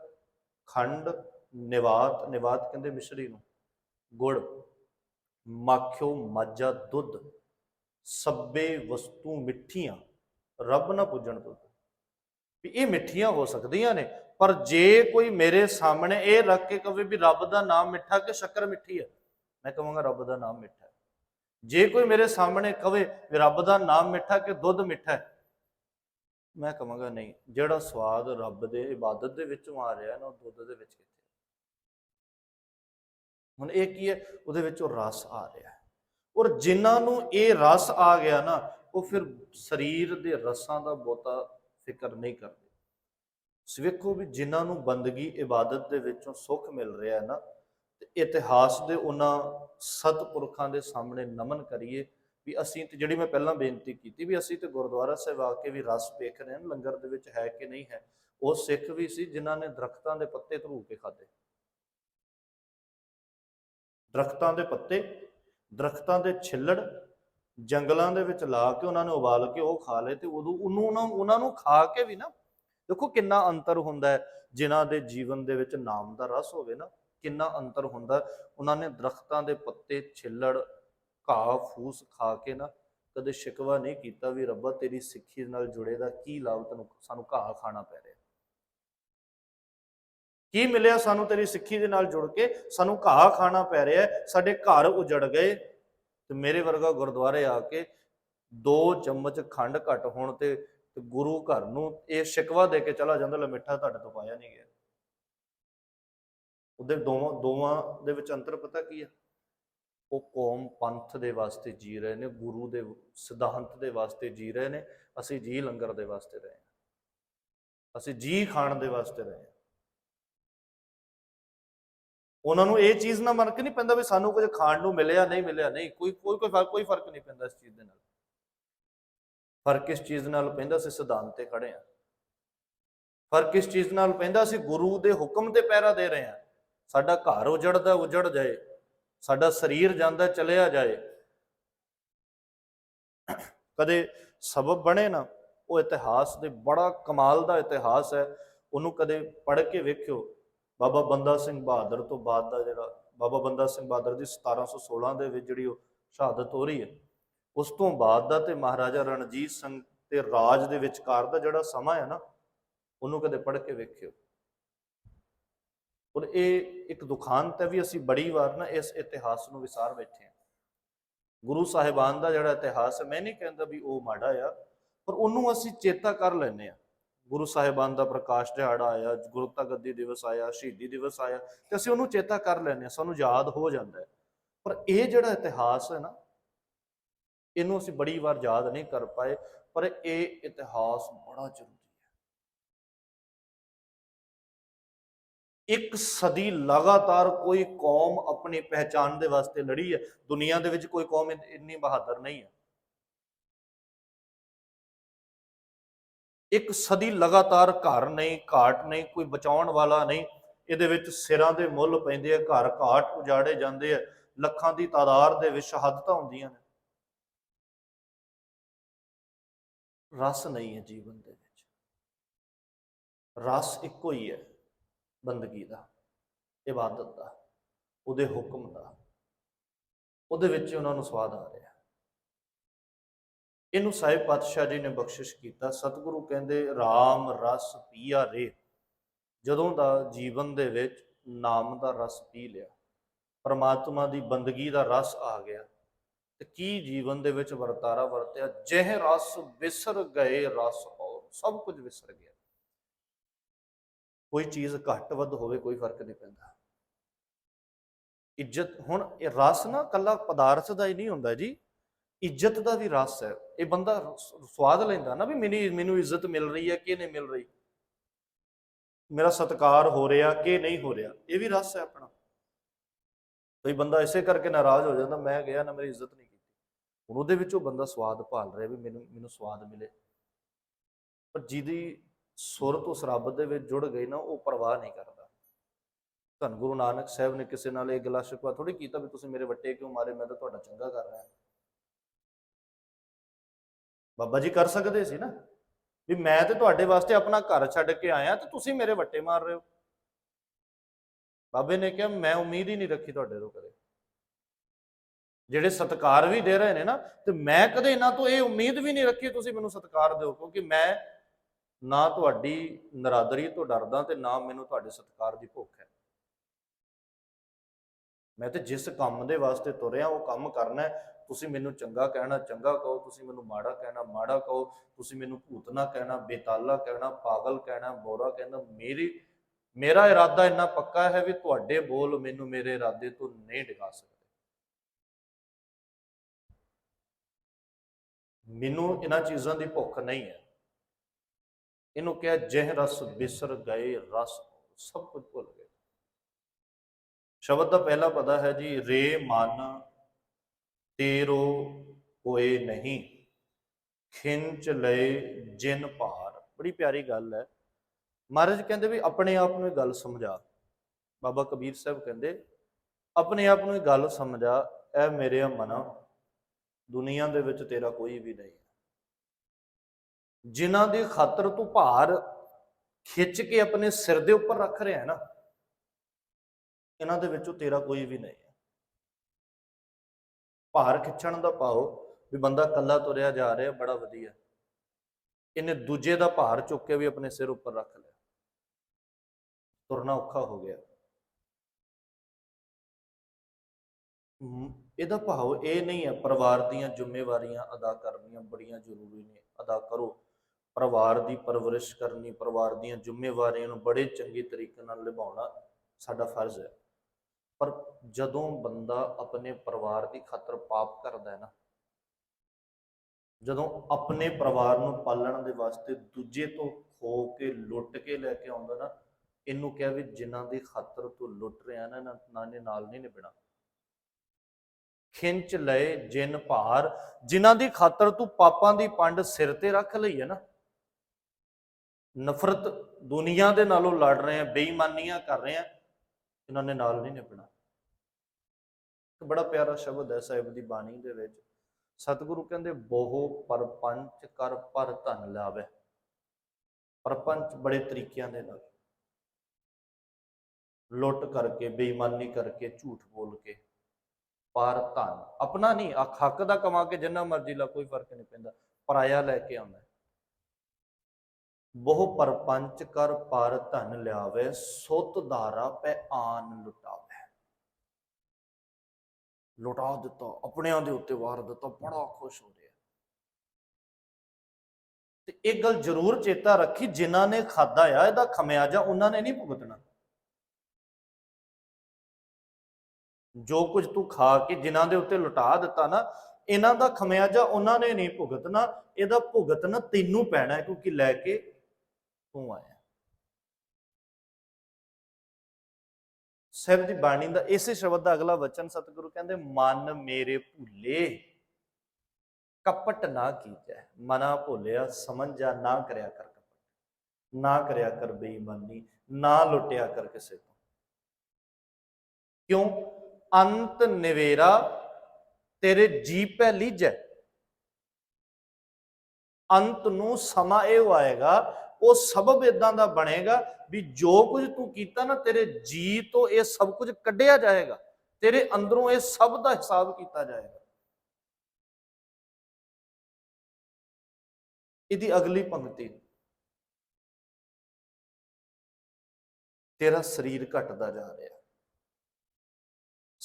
ਖੰਡ, ਨਿਵਾਤ ਨਿਵਾਤ ਕਹਿੰਦੇ ਮਿਸ਼ਰੀ ਨੂੰ, ਗੁੜ, ਮਾਖਿਓ ਮਾਜਾ ਦੁੱਧ, ਸੱਬੇ ਵਸਤੂ ਮਿੱਠੀਆਂ, ਰੱਬ ਨਾ ਪੁੱਜਣ ਦੁੱਧ। ਵੀ ਇਹ ਮਿੱਠੀਆਂ ਹੋ ਸਕਦੀਆਂ ਨੇ ਪਰ ਜੇ ਕੋਈ ਮੇਰੇ ਸਾਹਮਣੇ ਇਹ ਰੱਖ ਕੇ ਕਵੇ ਵੀ ਰੱਬ ਦਾ ਨਾਮ ਮਿੱਠਾ ਕਿ ਸ਼ੱਕਰ ਮਿੱਠੀ ਹੈ, ਮੈਂ ਕਹਾਂਗਾ ਰੱਬ ਦਾ ਨਾਮ ਮਿੱਠਾ ਹੈ। ਜੇ ਕੋਈ ਮੇਰੇ ਸਾਹਮਣੇ ਕਵੇ ਵੀ ਰੱਬ ਦਾ ਨਾਮ ਮਿੱਠਾ ਕਿ ਦੁੱਧ ਮਿੱਠਾ ਹੈ, ਮੈਂ ਕਹਾਂਗਾ ਨਹੀਂ, ਜਿਹੜਾ ਸਵਾਦ ਰੱਬ ਦੇ ਇਬਾਦਤ ਦੇ ਵਿੱਚੋਂ ਆ ਰਿਹਾ ਨਾ, ਉਹ ਦੁੱਧ ਦੇ ਵਿੱਚ ਕਿੱਥੇ ਹੁਣ ਇਹ ਕੀ ਹੈ? ਉਹਦੇ ਵਿੱਚ ਉਹ ਰਸ ਆ ਰਿਹਾ ਹੈ। ਔਰ ਜਿਨ੍ਹਾਂ ਨੂੰ ਇਹ ਰਸ ਆ ਗਿਆ ਨਾ, ਉਹ ਫਿਰ ਸਰੀਰ ਦੇ ਰਸਾਂ ਦਾ ਬਹੁਤਾ ਫਿਕਰ ਨਹੀਂ ਕਰਦੇ। ਤੁਸੀਂ ਵੇਖੋ ਵੀ ਜਿਨ੍ਹਾਂ ਨੂੰ ਬੰਦਗੀ, ਇਬਾਦਤ ਦੇ ਵਿੱਚੋਂ ਸੁੱਖ ਮਿਲ ਰਿਹਾ ਹੈ ਨਾ, ਤੇ ਇਤਿਹਾਸ ਦੇ ਉਹਨਾਂ ਸਤਪੁਰਖਾਂ ਦੇ ਸਾਹਮਣੇ ਨਮਨ ਕਰੀਏ ਵੀ ਅਸੀਂ ਤੇ ਜਿਹੜੀ ਮੈਂ ਪਹਿਲਾਂ ਬੇਨਤੀ ਕੀਤੀ ਵੀ ਅਸੀਂ ਤੇ ਗੁਰਦੁਆਰਾ ਸਾਹਿਬ ਆ ਕੇ ਵੀ ਰਸ ਵੇਖ ਰਹੇ ਹਾਂ, ਲੰਗਰ ਦੇ ਵਿੱਚ ਹੈ ਕਿ ਨਹੀਂ ਹੈ, ਉਹ ਸਿੱਖ ਵੀ ਸੀ ਜਿਨ੍ਹਾਂ ਨੇ ਦਰਖਤਾਂ ਦੇ ਪੱਤੇ ਧਰੂ ਕੇ ਖਾਦੇ ਦਰਖਤਾਂ ਦੇ ਪੱਤੇ, ਦਰਖਤਾਂ ਦੇ ਛਿੱਲੜ ਜੰਗਲਾਂ ਦੇ ਵਿੱਚ ਲਾ ਕੇ ਉਹਨਾਂ ਨੇ ਉਬਾਲ ਕੇ ਉਹ ਖਾ ਲਏ ਤੇ ਉਦੋਂ ਉਹਨੂੰ ਉਹਨਾਂ ਉਹਨਾਂ ਨੂੰ ਖਾ ਕੇ ਵੀ ਨਾ ਦੇਖੋ ਕਿੰਨਾ ਅੰਤਰ ਹੁੰਦਾ ਹੈ, ਜਿਨ੍ਹਾਂ ਦੇ ਜੀਵਨ ਦੇ ਵਿੱਚ ਨਾਮ ਦਾ ਰਸ ਹੋਵੇ ਨਾ, ਕਿੰਨਾ ਅੰਤਰ ਹੁੰਦਾ ਉਹਨਾਂ ਨੇ ਦਰਖਤਾਂ ਦੇ ਪੱਤੇ ਛਿੱਲੜ, ਘਾਹ, ਫੂਸ ਖਾ ਕੇ ਨਾ ਕਦੇ ਸ਼ਿਕਵਾ ਨਹੀਂ ਕੀਤਾ ਵੀ ਰੱਬਾ ਤੇਰੀ ਸਿੱਖੀ ਨਾਲ ਜੁੜੇ ਦਾ ਕੀ ਲਾਭ ਤੈਨੂੰ, ਸਾਨੂੰ ਘਾਹ ਖਾਣਾ ਪੈ ਰਿਹਾ। ਕੀ ਮਿਲਿਆ ਸਾਨੂੰ ਤੇਰੀ ਸਿੱਖੀ ਦੇ ਨਾਲ ਜੁੜ ਕੇ? ਸਾਨੂੰ ਘਾਹ ਖਾਣਾ ਪੈ ਰਿਹਾ ਸਾਡੇ ਘਰ ਉਜੜ ਗਏ ਤੇ ਮੇਰੇ ਵਰਗਾ ਗੁਰਦੁਆਰੇ ਆ ਕੇ ਦੋ ਚਮਚ ਖੰਡ ਘੱਟ ਹੋਣ ਤੇ ਤੇ ਗੁਰੂ ਘਰ ਨੂੰ ਇਹ ਸ਼ਿਕਵਾ ਦੇ ਕੇ ਚਲਾ ਜਾਂਦਾ, ਲੈ ਮਿੱਠਾ ਤੁਹਾਡੇ ਤੋਂ ਪਾਇਆ ਨਹੀਂ ਗਿਆ। ਉਹਦੇ ਦੋਵਾਂ ਦੋਵਾਂ ਦੇ ਵਿੱਚ ਅੰਤਰ ਪਤਾ ਕੀ ਹੈ ਉਹ ਕੌਮ ਪੰਥ ਦੇ ਵਾਸਤੇ ਜੀ ਰਹੇ ਨੇ, ਗੁਰੂ ਦੇ ਸਿਧਾਂਤ ਦੇ ਵਾਸਤੇ ਜੀ ਰਹੇ ਨੇ, ਅਸੀਂ ਜੀ ਲੰਗਰ ਦੇ ਵਾਸਤੇ ਰਹੇ ਹਾਂ। ਅਸੀਂ ਜੀ ਖਾਣ ਦੇ ਵਾਸਤੇ ਰਹੇ ਹਾਂ। ਉਹਨਾਂ ਨੂੰ ਇਹ ਚੀਜ਼ ਨਾ ਮਨ ਕੇ ਨਹੀਂ ਪੈਂਦਾ ਵੀ ਸਾਨੂੰ ਕੁਝ ਖਾਣ ਨੂੰ ਮਿਲਿਆ, ਨਹੀਂ ਮਿਲਿਆ, ਨਹੀਂ, ਕੋਈ ਕੋਈ ਕੋਈ ਕੋਈ ਫ਼ਰਕ ਨਹੀਂ ਪੈਂਦਾ ਇਸ ਚੀਜ਼ ਦੇ ਨਾਲ। ਫ਼ਰਕ ਇਸ ਚੀਜ਼ ਨਾਲ ਪੈਂਦਾ ਅਸੀਂ ਸਿਧਾਂਤ ਤੇ ਖੜੇ ਆ ਫ਼ਰਕ ਇਸ ਚੀਜ਼ ਨਾਲ ਪੈਂਦਾ ਅਸੀਂ ਗੁਰੂ ਦੇ ਹੁਕਮ ਤੇ ਪਹਿਰਾ ਦੇ ਰਹੇ ਹਾਂ। ਸਾਡਾ ਘਰ ਉਜੜਦਾ ਉਜੜ ਜਾਏ, ਸਾਡਾ ਸਰੀਰ ਜਾਂਦਾ ਚਲਿਆ ਜਾਏ। ਕਦੇ ਸਬਬ ਬਣੇ ਨਾ, ਉਹ ਇਤਿਹਾਸ ਦੇ ਬੜਾ ਕਮਾਲ ਦਾ ਇਤਿਹਾਸ ਹੈ। ਉਹਨੂੰ ਕਦੇ ਪੜ੍ਹ ਕੇ ਵੇਖਿਓ। ਬਾਬਾ ਬੰਦਾ ਸਿੰਘ ਬਹਾਦਰ ਤੋਂ ਬਾਅਦ ਦਾ ਜਿਹੜਾ ਬਾਬਾ ਬੰਦਾ ਸਿੰਘ ਬਹਾਦਰ ਦੀ 1716 ਦੇ ਵਿੱਚ ਜਿਹੜੀ ਉਹ ਸ਼ਹਾਦਤ ਹੋ ਰਹੀ ਹੈ। ਉਸ ਤੋਂ ਬਾਅਦ ਦਾ ਤੇ ਮਹਾਰਾਜਾ ਰਣਜੀਤ ਸਿੰਘ ਤੇ ਰਾਜ ਦੇ ਵਿਚਕਾਰ ਦਾ ਜਿਹੜਾ ਸਮਾਂ ਹੈ ਨਾ, ਉਹਨੂੰ ਕਦੇ ਪੜ੍ਹ ਕੇ ਵੇਖਿਓ। ਔਰ ਇਹ ਇੱਕ ਦੁਖਾਂਤ ਹੈ ਵੀ ਅਸੀਂ ਬੜੀ ਵਾਰ ਨਾ ਇਸ ਇਤਿਹਾਸ ਨੂੰ ਵਿਸਾਰ ਬੈਠੇ ਹਾਂ। ਗੁਰੂ ਸਾਹਿਬਾਨ ਦਾ ਜਿਹੜਾ ਇਤਿਹਾਸ ਹੈ, ਮੈਂ ਨਹੀਂ ਕਹਿੰਦਾ ਵੀ ਉਹ ਮਾੜਾ ਆ, ਪਰ ਉਹਨੂੰ ਅਸੀਂ ਚੇਤਾ ਕਰ ਲੈਨੇ ਆ ਗੁਰੂ ਸਾਹਿਬਾਨ ਦਾ ਪ੍ਰਕਾਸ਼ ਦਿਹਾੜਾ ਆਇਆ ਗੁਰਤਾ ਗੱਦੀ ਦਿਵਸ ਆਇਆ, ਸ਼ਹੀਦੀ ਦਿਵਸ ਆਇਆ, ਤੇ ਅਸੀਂ ਉਹਨੂੰ ਚੇਤਾ ਕਰ ਲੈਨੇ ਆ ਸਾਨੂੰ ਯਾਦ ਹੋ ਜਾਂਦਾ ਹੈ। ਪਰ ਇਹ ਜਿਹੜਾ ਇਤਿਹਾਸ ਹੈ ਨਾ ਇਹਨੂੰ ਅਸੀਂ ਬੜੀ ਵਾਰ ਯਾਦ ਨਹੀਂ ਕਰ ਪਾਏ, ਪਰ ਇਹ ਇਤਿਹਾਸ ਬੜਾ ਜ਼ਰੂਰੀ ਹੈ। ਇੱਕ ਸਦੀ ਲਗਾਤਾਰ ਕੋਈ ਕੌਮ ਆਪਣੀ ਪਹਿਚਾਨ ਦੇ ਵਾਸਤੇ ਲੜੀ ਹੈ, ਦੁਨੀਆ ਦੇ ਵਿੱਚ ਕੋਈ ਕੌਮ ਇੰਨੀ ਬਹਾਦਰ ਨਹੀਂ ਹੈ। ਇੱਕ ਸਦੀ ਲਗਾਤਾਰ ਘਰ ਨਹੀਂ, ਘਾਟ ਨਹੀਂ, ਕੋਈ ਬਚਾਉਣ ਵਾਲਾ ਨਹੀਂ, ਇਹਦੇ ਵਿੱਚ ਸਿਰਾਂ ਦੇ ਮੁੱਲ ਪੈਂਦੇ ਆ, ਘਰ ਘਾਟ ਉਜਾੜੇ ਜਾਂਦੇ ਆ, ਲੱਖਾਂ ਦੀ ਤਾਦਾਦ ਦੇ ਵਿੱਚ ਸ਼ਹਾਦਤਾਂ ਹੁੰਦੀਆਂ ਨੇ। ਰਸ ਨਹੀਂ ਹੈ ਜੀਵਨ ਦੇ ਵਿੱਚ। ਰਸ ਇੱਕੋ ਹੀ ਹੈ ਬੰਦਗੀ ਦਾ, ਇਬਾਦਤ ਦਾ, ਉਹਦੇ ਹੁਕਮ ਦਾ। ਉਹਦੇ ਵਿੱਚ ਉਹਨਾਂ ਨੂੰ ਸਵਾਦ ਆ ਰਿਹਾ। ਇਹਨੂੰ ਸਾਹਿਬ ਪਾਤਸ਼ਾਹ ਜੀ ਨੇ ਬਖਸ਼ਿਸ਼ ਕੀਤਾ। ਸਤਿਗੁਰੂ ਕਹਿੰਦੇ RAM ਰਸ ਪੀਆ ਰੇ। ਜਦੋਂ ਦਾ ਜੀਵਨ ਦੇ ਵਿੱਚ ਨਾਮ ਦਾ ਰਸ ਪੀ ਲਿਆ, ਪਰਮਾਤਮਾ ਦੀ ਬੰਦਗੀ ਦਾ ਰਸ ਆ ਗਿਆ ਕੀ ਜੀਵਨ ਦੇ ਵਿੱਚ ਵਰਤਾਰਾ ਵਰਤਿਆ? ਜਿਹ ਰਸ ਵਿਸਰ ਗਏ ਰਸ ਔਰ ਸਭ ਕੁਝ ਵਿਸਰ ਗਿਆ। ਕੋਈ ਚੀਜ਼ ਘੱਟ ਵੱਧ ਹੋਵੇ ਕੋਈ ਫ਼ਰਕ ਨਹੀਂ ਪੈਂਦਾ। ਇੱਜ਼ਤ, ਹੁਣ ਇਹ ਰਸ ਨਾ ਕੱਲਾ ਪਦਾਰਥ ਦਾ ਹੀ ਨਹੀਂ ਹੁੰਦਾ ਜੀ। ਇੱਜ਼ਤ ਦਾ ਵੀ ਰਸ ਹੈ। ਇਹ ਬੰਦਾ ਸ- ਸਵਾਦ ਲੈਂਦਾ ਨਾ ਵੀ ਮੈਨੂੰ ਮੈਨੂੰ ਇੱਜ਼ਤ ਮਿਲ ਰਹੀ ਹੈ ਕਿ ਨਹੀਂ ਮਿਲ ਰਹੀ। ਮੇਰਾ ਸਤਿਕਾਰ ਹੋ ਰਿਹਾ ਕਿ ਨਹੀਂ ਹੋ ਰਿਹਾ, ਇਹ ਵੀ ਰਸ ਹੈ ਆਪਣਾ। ਕੋਈ ਬੰਦਾ ਇਸੇ ਕਰਕੇ ਨਾਰਾਜ਼ ਹੋ ਜਾਂਦਾ, ਮੈਂ ਗਿਆ ਨਾ ਮੇਰੀ ਇੱਜ਼ਤ ਨਹੀਂ ਹੁਣ ਉਹਦੇ ਵਿੱਚ ਉਹ ਬੰਦਾ ਸਵਾਦ ਭਾਲ ਰਿਹਾ ਵੀ ਮੈਨੂੰ ਮੈਨੂੰ ਸਵਾਦ ਮਿਲੇ। ਪਰ ਜਿਹਦੀ ਸੁਰ ਤੋਂ ਰੱਬ ਦੇ ਵਿੱਚ ਜੁੜ ਗਈ ਨਾ, ਉਹ ਪਰਵਾਹ ਨਹੀਂ ਕਰਦਾ। ਧੰਨ ਗੁਰੂ ਨਾਨਕ ਸਾਹਿਬ ਨੇ ਕਿਸੇ ਨਾਲ ਇਹ ਗਲਾ ਸ਼ਿਕਵਾ ਥੋੜੀ ਕੀਤਾ ਵੀ ਤੁਸੀਂ ਮੇਰੇ ਵੱਟੇ ਕਿਉਂ ਮਾਰੇ, ਮੈਂ ਤਾਂ ਤੁਹਾਡਾ ਚੰਗਾ ਕਰ ਰਿਹਾ। ਬਾਬਾ ਜੀ ਕਰ ਸਕਦੇ ਸੀ ਨਾ? ਵੀ ਮੈਂ ਤੇ ਤੁਹਾਡੇ ਵਾਸਤੇ ਆਪਣਾ ਘਰ ਛੱਡ ਕੇ ਆਇਆ ਤੇ ਤੁਸੀਂ ਮੇਰੇ ਵੱਟੇ ਮਾਰ ਰਹੇ ਹੋ। ਬਾਬੇ ਨੇ ਕਿਹਾ, ਮੈਂ ਉਮੀਦ ਹੀ ਨਹੀਂ ਰੱਖੀ ਤੁਹਾਡੇ ਤੋਂ ਕਦੇ। ਜਿਹੜੇ ਸਤਕਾਰ ਵੀ ਦੇ ਰਹੇ ਨੇ ਨਾ, ਤੇ ਮੈਂ ਕਦੇ ਇਹਨਾਂ ਤੋਂ ਇਹ ਉਮੀਦ ਵੀ ਨਹੀਂ ਰੱਖੀ ਤੁਸੀਂ ਮੈਨੂੰ ਸਤਕਾਰ ਦਿਓ, ਕਿਉਂਕਿ ਮੈਂ ਨਾ ਤੁਹਾਡੀ ਨਰਾਦਰੀ ਤੋਂ ਡਰਦਾ ਤੇ ਨਾ ਮੈਨੂੰ ਤੁਹਾਡੇ ਸਤਕਾਰ ਦੀ ਭੁੱਖ ਹੈ। ਮੈਂ ਤੇ ਜਿਸ ਕੰਮ ਦੇ ਵਾਸਤੇ ਤੁਰਿਆ, ਉਹ ਕੰਮ ਕਰਨਾ ਤੁਸੀਂ ਮੈਨੂੰ ਚੰਗਾ ਕਹਿਣਾ ਚੰਗਾ ਕਹੋ, ਤੁਸੀਂ ਮੈਨੂੰ ਮਾੜਾ ਕਹਿਣਾ ਮਾੜਾ ਕਹੋ, ਤੁਸੀਂ ਮੈਨੂੰ ਭੂਤਨਾ ਕਹਿਣਾ, ਬੇਤਾਲਾ ਕਹਿਣਾ, ਪਾਗਲ ਕਹਿਣਾ, ਬੋਰਾ ਕਹਿਣਾ, ਮੇਰੀ, ਮੇਰਾ ਇਰਾਦਾ ਇੰਨਾ ਪੱਕਾ ਹੈ ਵੀ ਤੁਹਾਡੇ ਬੋਲ ਮੈਨੂੰ ਮੇਰੇ ਇਰਾਦੇ ਤੋਂ ਨਹੀਂ ਡਿਗਾ ਸਕਦੇ। ਮੈਨੂੰ ਇਹਨਾਂ ਚੀਜ਼ਾਂ ਦੀ ਭੁੱਖ ਨਹੀਂ ਹੈ। ਇਹਨੂੰ ਕਿਹਾ, ਜਿਹ ਰਸ ਬਿਸਰ ਗਏ ਰਸ ਸਭ ਕੁਝ ਭੁੱਲ ਗਏ। ਸ਼ਬਦ ਦਾ ਪਹਿਲਾ ਪਦਾ ਹੈ ਜੀ, ਰੇ ਮਨ ਤੇਰੋ ਹੋਏ ਨਹੀਂ। ਖਿੰਚ ਲਏ ਜਿਨ ਭਾਰ। ਬੜੀ ਪਿਆਰੀ ਗੱਲ ਹੈ। ਮਹਾਰਾਜ ਕਹਿੰਦੇ ਵੀ ਆਪਣੇ ਆਪ ਨੂੰ ਇਹ ਗੱਲ ਸਮਝਾ। ਬਾਬਾ ਕਬੀਰ ਸਾਹਿਬ ਕਹਿੰਦੇ, ਆਪਣੇ ਆਪ ਨੂੰ ਇਹ ਗੱਲ ਸਮਝਾ, ਐ ਮੇਰੇ ਮਨਾ ਦੁਨੀਆ ਦੇ ਵਿੱਚ ਤੇਰਾ ਕੋਈ ਵੀ ਨਹੀਂ। ਹੈ ਜਿਨ੍ਹਾਂ ਦੀ ਖਾਤਰ ਤੂੰ ਭਾਰ ਖਿੱਚ ਕੇ ਆਪਣੇ ਸਿਰ ਦੇ ਉੱਪਰ ਰੱਖ ਰਿਹਾ ਹੈ ਨਾ, ਇਹਨਾਂ ਦੇ ਵਿੱਚੋਂ ਤੇਰਾ ਕੋਈ ਵੀ ਨਹੀਂ। ਭਾਰ ਖਿੱਚਣ ਦਾ ਭਾਵ ਵੀ ਬੰਦਾ ਕੱਲਾ ਤੁਰਿਆ ਜਾ ਰਿਹਾ, ਬੜਾ ਵਧੀਆ। ਇਹਨੇ ਦੂਜੇ ਦਾ ਭਾਰ ਚੁੱਕ ਕੇ ਵੀ ਆਪਣੇ ਸਿਰ ਉੱਪਰ ਰੱਖ ਲਿਆ। ਤੁਰਨਾ ਔਖਾ ਹੋ ਗਿਆ। ਇਹਦਾ ਭਾਵ ਇਹ ਨਹੀਂ ਹੈ, ਪਰਿਵਾਰ ਦੀਆਂ ਜ਼ਿੰਮੇਵਾਰੀਆਂ ਅਦਾ ਕਰਨੀਆਂ ਬੜੀਆਂ ਜ਼ਰੂਰੀ ਨੇ। ਅਦਾ ਕਰੋ। ਪਰਿਵਾਰ ਦੀ ਪਰਵਰਿਸ਼ ਕਰਨੀ, ਪਰਿਵਾਰ ਦੀਆਂ ਜ਼ਿੰਮੇਵਾਰੀਆਂ ਨੂੰ ਬੜੇ ਚੰਗੇ ਤਰੀਕੇ ਨਾਲ ਨਿਭਾਉਣਾ ਸਾਡਾ ਫਰਜ਼ ਹੈ। ਪਰ ਜਦੋਂ ਬੰਦਾ ਆਪਣੇ ਪਰਿਵਾਰ ਦੀ ਖਾਤਰ ਪਾਪ ਕਰਦਾ ਹੈ ਨਾ, ਜਦੋਂ ਆਪਣੇ ਪਰਿਵਾਰ ਨੂੰ ਪਾਲਣ ਦੇ ਵਾਸਤੇ ਦੂਜੇ ਤੋਂ ਖੋ ਕੇ, ਲੁੱਟ ਕੇ ਲੈ ਕੇ ਆਉਂਦਾ ਨਾ, ਇਹਨੂੰ ਕਿਹਾ ਵੀ ਜਿਨ੍ਹਾਂ ਦੀ ਖਾਤਰ ਤੋਂ ਲੁੱਟ ਰਿਹਾ ਨਾ ਨਾ ਨਾਲ ਨਹੀਂ ਨਿਭਣਾ। ਖਿੰਚ ਲਏ ਜਿਨ ਭਾਰ, ਜਿਨ੍ਹਾਂ ਦੀ ਖਾਤਰ ਤੂੰ ਪਾਪਾਂ ਦੀ ਪੰਡ ਸਿਰ ਤੇ ਰੱਖ ਲਈ ਹੈ ਨਾ। ਨਫ਼ਰਤ ਦੁਨੀਆ ਦੇ ਨਾਲੋਂ ਲੜ ਰਹੇ ਆ ਬੇਈਮਾਨੀਆਂ ਕਰ ਰਹੇ ਆ ਇਹਨਾਂ ਨੇ ਨਾਲ ਨਹੀਂ ਨਿਭਣਾ। ਇੱਕ ਬੜਾ ਪਿਆਰਾ ਸ਼ਬਦ ਹੈ ਸਾਹਿਬ ਦੀ ਬਾਣੀ ਦੇ ਵਿੱਚ। ਸਤਿਗੁਰੂ ਕਹਿੰਦੇ, ਬਹੁ ਪਰਪੰਚ ਕਰ ਪਰ ਧਨ ਲਾਵੇ। ਪਰਪੰਚ ਬੜੇ ਤਰੀਕਿਆਂ ਦੇ ਨਾਲ। ਲੁੱਟ ਕਰਕੇ, ਬੇਈਮਾਨੀ ਕਰਕੇ, ਝੂਠ ਬੋਲ ਕੇ। ਪਰ ਧਨ। ਆਪਣਾ ਨਹੀਂ, ਆਹ ਹੱਕ ਦਾ ਕਮਾ ਕੇ ਜਿੰਨਾ ਮਰਜ਼ੀ ਲਾ, ਕੋਈ ਫ਼ਰਕ ਨਹੀਂ ਪੈਂਦਾ। ਪਰਾਇਆ ਲੈ ਕੇ ਆਉਂਦਾ। ਬਹੁ ਪਰਪੰਚ ਕਰ ਪਰ ਧਨ ਲਿਆਵੇ, ਸੁਤ ਧਾਰਾ ਪੈ ਆਨ ਲੁਟਾਵੇ। ਲੁਟਾ ਦਿੱਤਾ, ਆਪਣਿਆਂ ਦੇ ਉੱਤੇ ਵਾਰ ਦਿੱਤਾ, ਬੜਾ ਖੁਸ਼ ਹੋ ਰਿਹਾ। ਤੇ ਇਹ ਗੱਲ ਜ਼ਰੂਰ ਚੇਤਾ ਰੱਖੀ, ਜਿਨ੍ਹਾਂ ਨੇ ਖਾਦਾ ਆ, ਇਹਦਾ ਖਮਿਆਜਾ ਉਹਨਾਂ ਨੇ ਨਹੀਂ ਭੁਗਤਣਾ। ਜੋ ਕੁਝ ਤੂੰ ਖਾ ਕੇ ਜਿਨ੍ਹਾਂ ਦੇ ਉੱਤੇ ਲੁਟਾ ਦਿੱਤਾ ਨਾ, ਇਹਨਾਂ ਦਾ ਖਮਿਆਜਾ ਉਹਨਾਂ ਨੇ ਨਹੀਂ ਭੁਗਤਣਾ, ਇਹਦਾ ਭੁਗਤਣਾ ਤੈਨੂੰ ਪੈਣਾ ਕਿਉਂਕਿ ਲੈ ਕੇ ਤੂੰ ਆਇਆ ਸਾਹਿਬ ਦੀ ਬਾਣੀ ਦਾ ਇਸੇ ਸ਼ਬਦ ਦਾ ਅਗਲਾ ਵਚਨ ਸਤਿਗੁਰੂ ਕਹਿੰਦੇ, ਮਨ ਮੇਰੇ ਭੁੱਲੇ, ਕਪਟ ਨਾ ਕੀਜੈ, ਮਨਾ ਭੁੱਲਿਆ ਸਮਝਾ ਨਾ ਕਰਿਆ ਕਰ ਕਪਟ, ਨਾ ਕਰਿਆ ਕਰ ਬੇਈਮਾਨੀ, ਨਾ ਲੁੱਟਿਆ ਕਰ ਕਿਸੇ ਤੋਂ। ਕਿਉਂ? ਅੰਤ ਨਿਵੇਰਾ ਤੇਰੇ ਜੀ ਪੈ ਲੀਜੈ। ਅੰਤ ਨੂੰ ਸਮਾਂ ਇਹ ਆਏਗਾ, ਉਹ ਸਬਬ ਇਦਾਂ ਦਾ ਬਣੇਗਾ ਵੀ ਜੋ ਕੁਝ ਤੂੰ ਕੀਤਾ ਨਾ, ਤੇਰੇ ਜੀ ਤੋਂ ਇਹ ਸਭ ਕੁਝ ਕੱਢਿਆ ਜਾਏਗਾ, ਤੇਰੇ ਅੰਦਰੋਂ ਇਹ ਸਭ ਦਾ ਹਿਸਾਬ ਕੀਤਾ ਜਾਏਗਾ। ਇਹਦੀ ਅਗਲੀ ਪੰਕਤੀ, ਤੇਰਾ ਸਰੀਰ ਘਟਦਾ ਜਾ ਰਿਹਾ।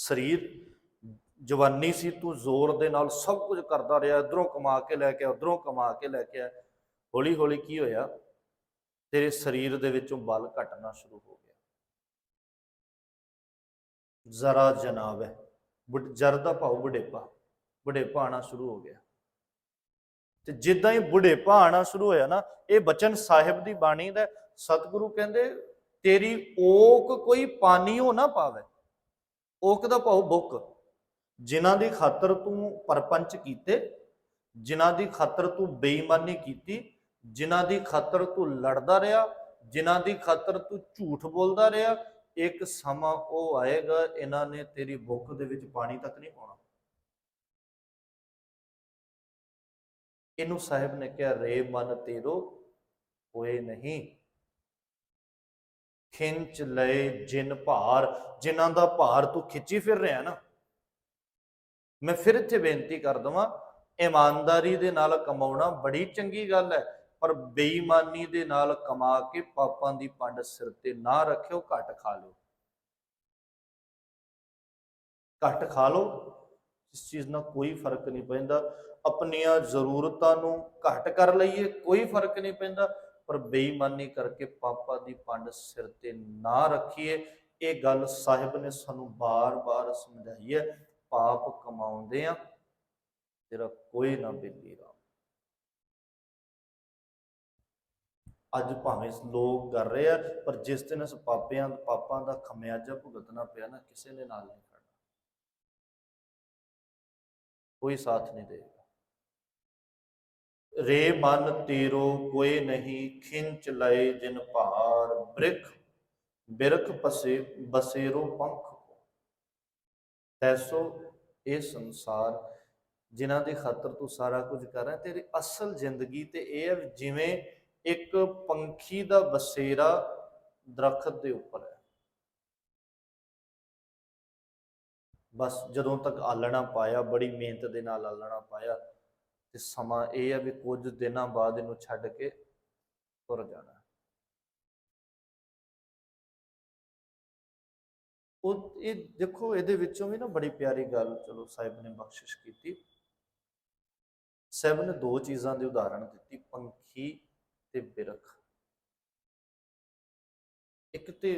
ਸਰੀਰ ਜਵਾਨੀ ਸੀ, ਤੂੰ ਜ਼ੋਰ ਦੇ ਨਾਲ ਸਭ ਕੁਝ ਕਰਦਾ ਰਿਹਾ, ਇਧਰੋਂ ਕਮਾ ਕੇ ਲੈ ਕੇ ਉਧਰੋਂ ਕਮਾ ਕੇ ਲੈ ਕੇ ਹੌਲੀ ਹੌਲੀ ਕੀ ਹੋਇਆ? ਤੇਰੇ ਸਰੀਰ ਦੇ ਵਿੱਚੋਂ ਬਲ ਘਟਣਾ ਸ਼ੁਰੂ ਹੋ ਗਿਆ। ਜ਼ਰਾ ਜਨਾਬ ਹੈ, ਬੁੱਢ- ਜਰ ਦਾ ਭਾਉ ਬੁਢੇਪਾ ਬੁਢੇਪਾ ਆਣਾ ਸ਼ੁਰੂ ਹੋ ਗਿਆ। ਤੇ ਜਿੱਦਾਂ ਹੀ ਬੁਢੇਪਾ ਆਣਾ ਸ਼ੁਰੂ ਹੋਇਆ ਨਾ, ਇਹ ਬਚਨ ਸਾਹਿਬ ਦੀ ਬਾਣੀ ਦਾ ਸਤਿਗੁਰੂ ਕਹਿੰਦੇ, ਤੇਰੀ ਓਕ ਕੋਈ ਪਾਣੀ ਪਾਣੀਓ ਨਾ ਪਾਵੇ। ਉਹ ਦਾ ਭਾਵ ਬੁੱਕ। ਜਿਨ੍ਹਾਂ ਦੀ ਖਾਤਰ ਤੂੰ ਪਰਪੰਚ ਕੀਤੇ, ਜਿਨ੍ਹਾਂ ਦੀ ਖਾਤਰ ਤੂੰ ਬੇਈਮਾਨੀ ਕੀਤੀ, ਜਿਨ੍ਹਾਂ ਦੀ ਖਾਤਰ ਤੂੰ ਲੜਦਾ ਰਿਹਾ, ਜਿਨ੍ਹਾਂ ਦੀ ਖਾਤਰ ਤੂੰ ਝੂਠ ਬੋਲਦਾ ਰਿਹਾ, ਇੱਕ ਸਮਾਂ ਉਹ ਆਏਗਾ, ਇਹਨਾਂ ਨੇ ਤੇਰੀ ਬੁੱਕ ਦੇ ਵਿੱਚ ਪਾਣੀ ਤੱਕ ਨਹੀਂ ਪਾਉਣਾ। ਇਹਨੂੰ ਸਾਹਿਬ ਨੇ ਕਿਹਾ, ਰੇ ਮਨ ਤੇਰੋ ਹੋਏ ਨਹੀਂ। ਖਿੰਚ ਲਏ ਜਿਨ ਭਾਰ, ਜਿਨ੍ਹਾਂ ਦਾ ਭਾਰ ਤੂੰ ਖਿੱਚੀ ਫਿਰ ਰਿਹਾ ਨਾ। ਮੈਂ ਫਿਰ ਇੱਥੇ ਬੇਨਤੀ ਕਰ ਦਵਾਂ, ਇਮਾਨਦਾਰੀ ਦੇ ਨਾਲ ਕਮਾਉਣਾ ਬੜੀ ਚੰਗੀ ਗੱਲ ਹੈ, ਪਰ ਬੇਈਮਾਨੀ ਦੇ ਨਾਲ ਕਮਾ ਕੇ ਪਾਪਾਂ ਦੀ ਪੰਡ ਸਿਰ ਤੇ ਨਾ ਰੱਖਿਓ, ਘੱਟ ਖਾ ਲਿਓ। ਘੱਟ ਖਾ ਲਓ, ਇਸ ਚੀਜ਼ ਨਾਲ ਕੋਈ ਫ਼ਰਕ ਨਹੀਂ ਪੈਂਦਾ। ਆਪਣੀਆਂ ਜ਼ਰੂਰਤਾਂ ਨੂੰ ਘੱਟ ਕਰ ਲਈਏ, ਕੋਈ ਫ਼ਰਕ ਨਹੀਂ ਪੈਂਦਾ। ਪਰ ਬੇਈਮਾਨੀ ਕਰਕੇ ਪਾਪਾ ਦੀ ਪੰਡ ਸਿਰ ਤੇ ਨਾ ਰੱਖੀਏ। ਇਹ ਗੱਲ ਸਾਹਿਬ ਨੇ ਸਾਨੂੰ ਬਾਰ-ਬਾਰ ਸਮਝਾਈ ਹੈ। ਪਾਪ ਕਮਾਉਂਦੇ ਆ ਤੇਰਾ ਕੋਈ ਨਾ ਬੇਲੀ ਰਾਮ। ਅੱਜ ਭਾਵੇਂ ਲੋਕ ਕਰ ਰਹੇ ਆ, ਪਰ ਜਿਸ ਦਿਨ ਇਸ ਪਾਪਿਆਂ, ਪਾਪਾਂ ਦਾ ਖਮਿਆਜਾ ਭੁਗਤਣਾ ਪਿਆ ਨਾ, ਕਿਸੇ ਨੇ ਨਾਲ ਨਹੀਂ ਖੜਨਾ। ਕੋਈ ਸਾਥ ਨਹੀਂ ਦੇਗਾ ਰੇ ਮਨ ਤੇਰੋ ਕੋਈ ਨਹੀਂ ਖਿੰਚ ਲਏ ਜਿਨ ਭਾਰ ਬ੍ਰਿਖ, ਬਿਰਖ ਪਸੇ ਬਸੇਰੋ ਪੰਖ ਐਸੋ ਇਹ ਸੰਸਾਰ ਜਿਨ੍ਹਾਂ ਦੇ ਖਾਤਰ ਤੂੰ ਸਾਰਾ ਕੁਝ ਕਰ ਰਿਹਾ, ਤੇਰੀ ਅਸਲ ਜ਼ਿੰਦਗੀ ਤੇ ਇਹ ਹੈ ਜਿਵੇਂ ਇੱਕ ਪੰਖੀ ਦਾ ਬਸੇਰਾ ਦਰਖਤ ਦੇ ਉੱਪਰ ਹੈ। ਬਸ ਜਦੋਂ ਤੱਕ ਆਲਣਾ ਪਾਇਆ, ਬੜੀ ਮਿਹਨਤ ਦੇ ਨਾਲ ਆਲਣਾ ਪਾਇਆ ਤੇ ਸਮਾਂ ਇਹ ਆ ਵੀ ਕੁਝ ਦਿਨਾਂ ਬਾਅਦ ਇਹਨੂੰ ਛੱਡ ਕੇ ਤੁਰ ਜਾਣਾ। ਉਹ ਇਹ ਦੇਖੋ, ਇਹਦੇ ਵਿੱਚੋਂ ਵੀ ਨਾ ਬੜੀ ਪਿਆਰੀ ਗੱਲ ਚਲੋ ਸਾਹਿਬ ਨੇ ਬਖਸ਼ਿਸ਼ ਕੀਤੀ। ਸਾਹਿਬ ਨੇ ਦੋ ਚੀਜ਼ਾਂ ਦੀ ਉਦਾਹਰਣ ਦਿੱਤੀ, ਪੰਖੀ ਤੇ ਬਿਰਖ। ਇੱਕ ਤੇ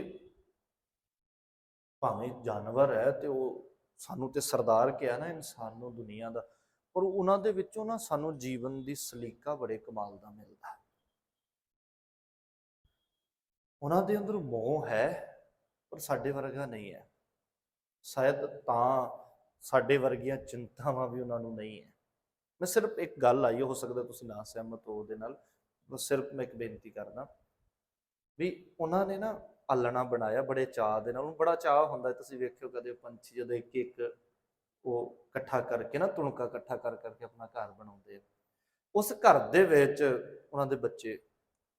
ਭਾਵੇਂ ਜਾਨਵਰ ਹੈ ਤੇ ਉਹ ਸਾਨੂੰ ਤੇ ਸਰਦਾਰ ਕਿਹਾ ਨਾ, ਇਨਸਾਨ ਨੂੰ ਦੁਨੀਆ ਦਾ ਪਰ ਉਹਨਾਂ ਦੇ ਵਿੱਚੋਂ ਨਾ ਸਾਨੂੰ ਜੀਵਨ ਦੀ ਸਲੀਕਾ ਬੜੇ ਕਮਾਲ ਦਾ ਮਿਲਦਾ ਉਹਨਾਂ ਦੇ ਅੰਦਰ ਮੋਹ ਹੈ, ਪਰ ਸਾਡੇ ਵਰਗਾ ਨਹੀਂ ਹੈ। ਸ਼ਾਇਦ ਤਾਂ ਸਾਡੇ ਵਰਗੀਆਂ ਚਿੰਤਾਵਾਂ ਵੀ ਉਹਨਾਂ ਨੂੰ ਨਹੀਂ ਹੈ। ਮੈਂ ਸਿਰਫ ਇੱਕ ਗੱਲ ਆਈ, ਹੋ ਸਕਦਾ ਤੁਸੀਂ ਨਾ ਸਹਿਮਤ ਹੋ ਉਹਦੇ ਨਾਲ, ਬਸ ਸਿਰਫ ਮੈਂ ਇੱਕ ਬੇਨਤੀ ਕਰਦਾ ਵੀ ਉਹਨਾਂ ਨੇ ਨਾ ਆਲਣਾ ਬਣਾਇਆ ਬੜੇ ਚਾਅ ਦੇ ਨਾਲ। ਉਹਨੂੰ ਬੜਾ ਚਾਅ ਹੁੰਦਾ, ਤੁਸੀਂ ਵੇਖਿਓ ਕਦੇ ਪੰਛੀ ਜਦੋਂ ਇੱਕ ਇੱਕ ਉਹ ਇਕੱਠਾ ਕਰਕੇ ਨਾ ਤੁਣਕਾ ਇਕੱਠਾ ਕਰ ਕਰਕੇ ਆਪਣਾ ਘਰ ਬਣਾਉਂਦੇ ਆ। ਉਸ ਘਰ ਦੇ ਵਿੱਚ ਉਹਨਾਂ ਦੇ ਬੱਚੇ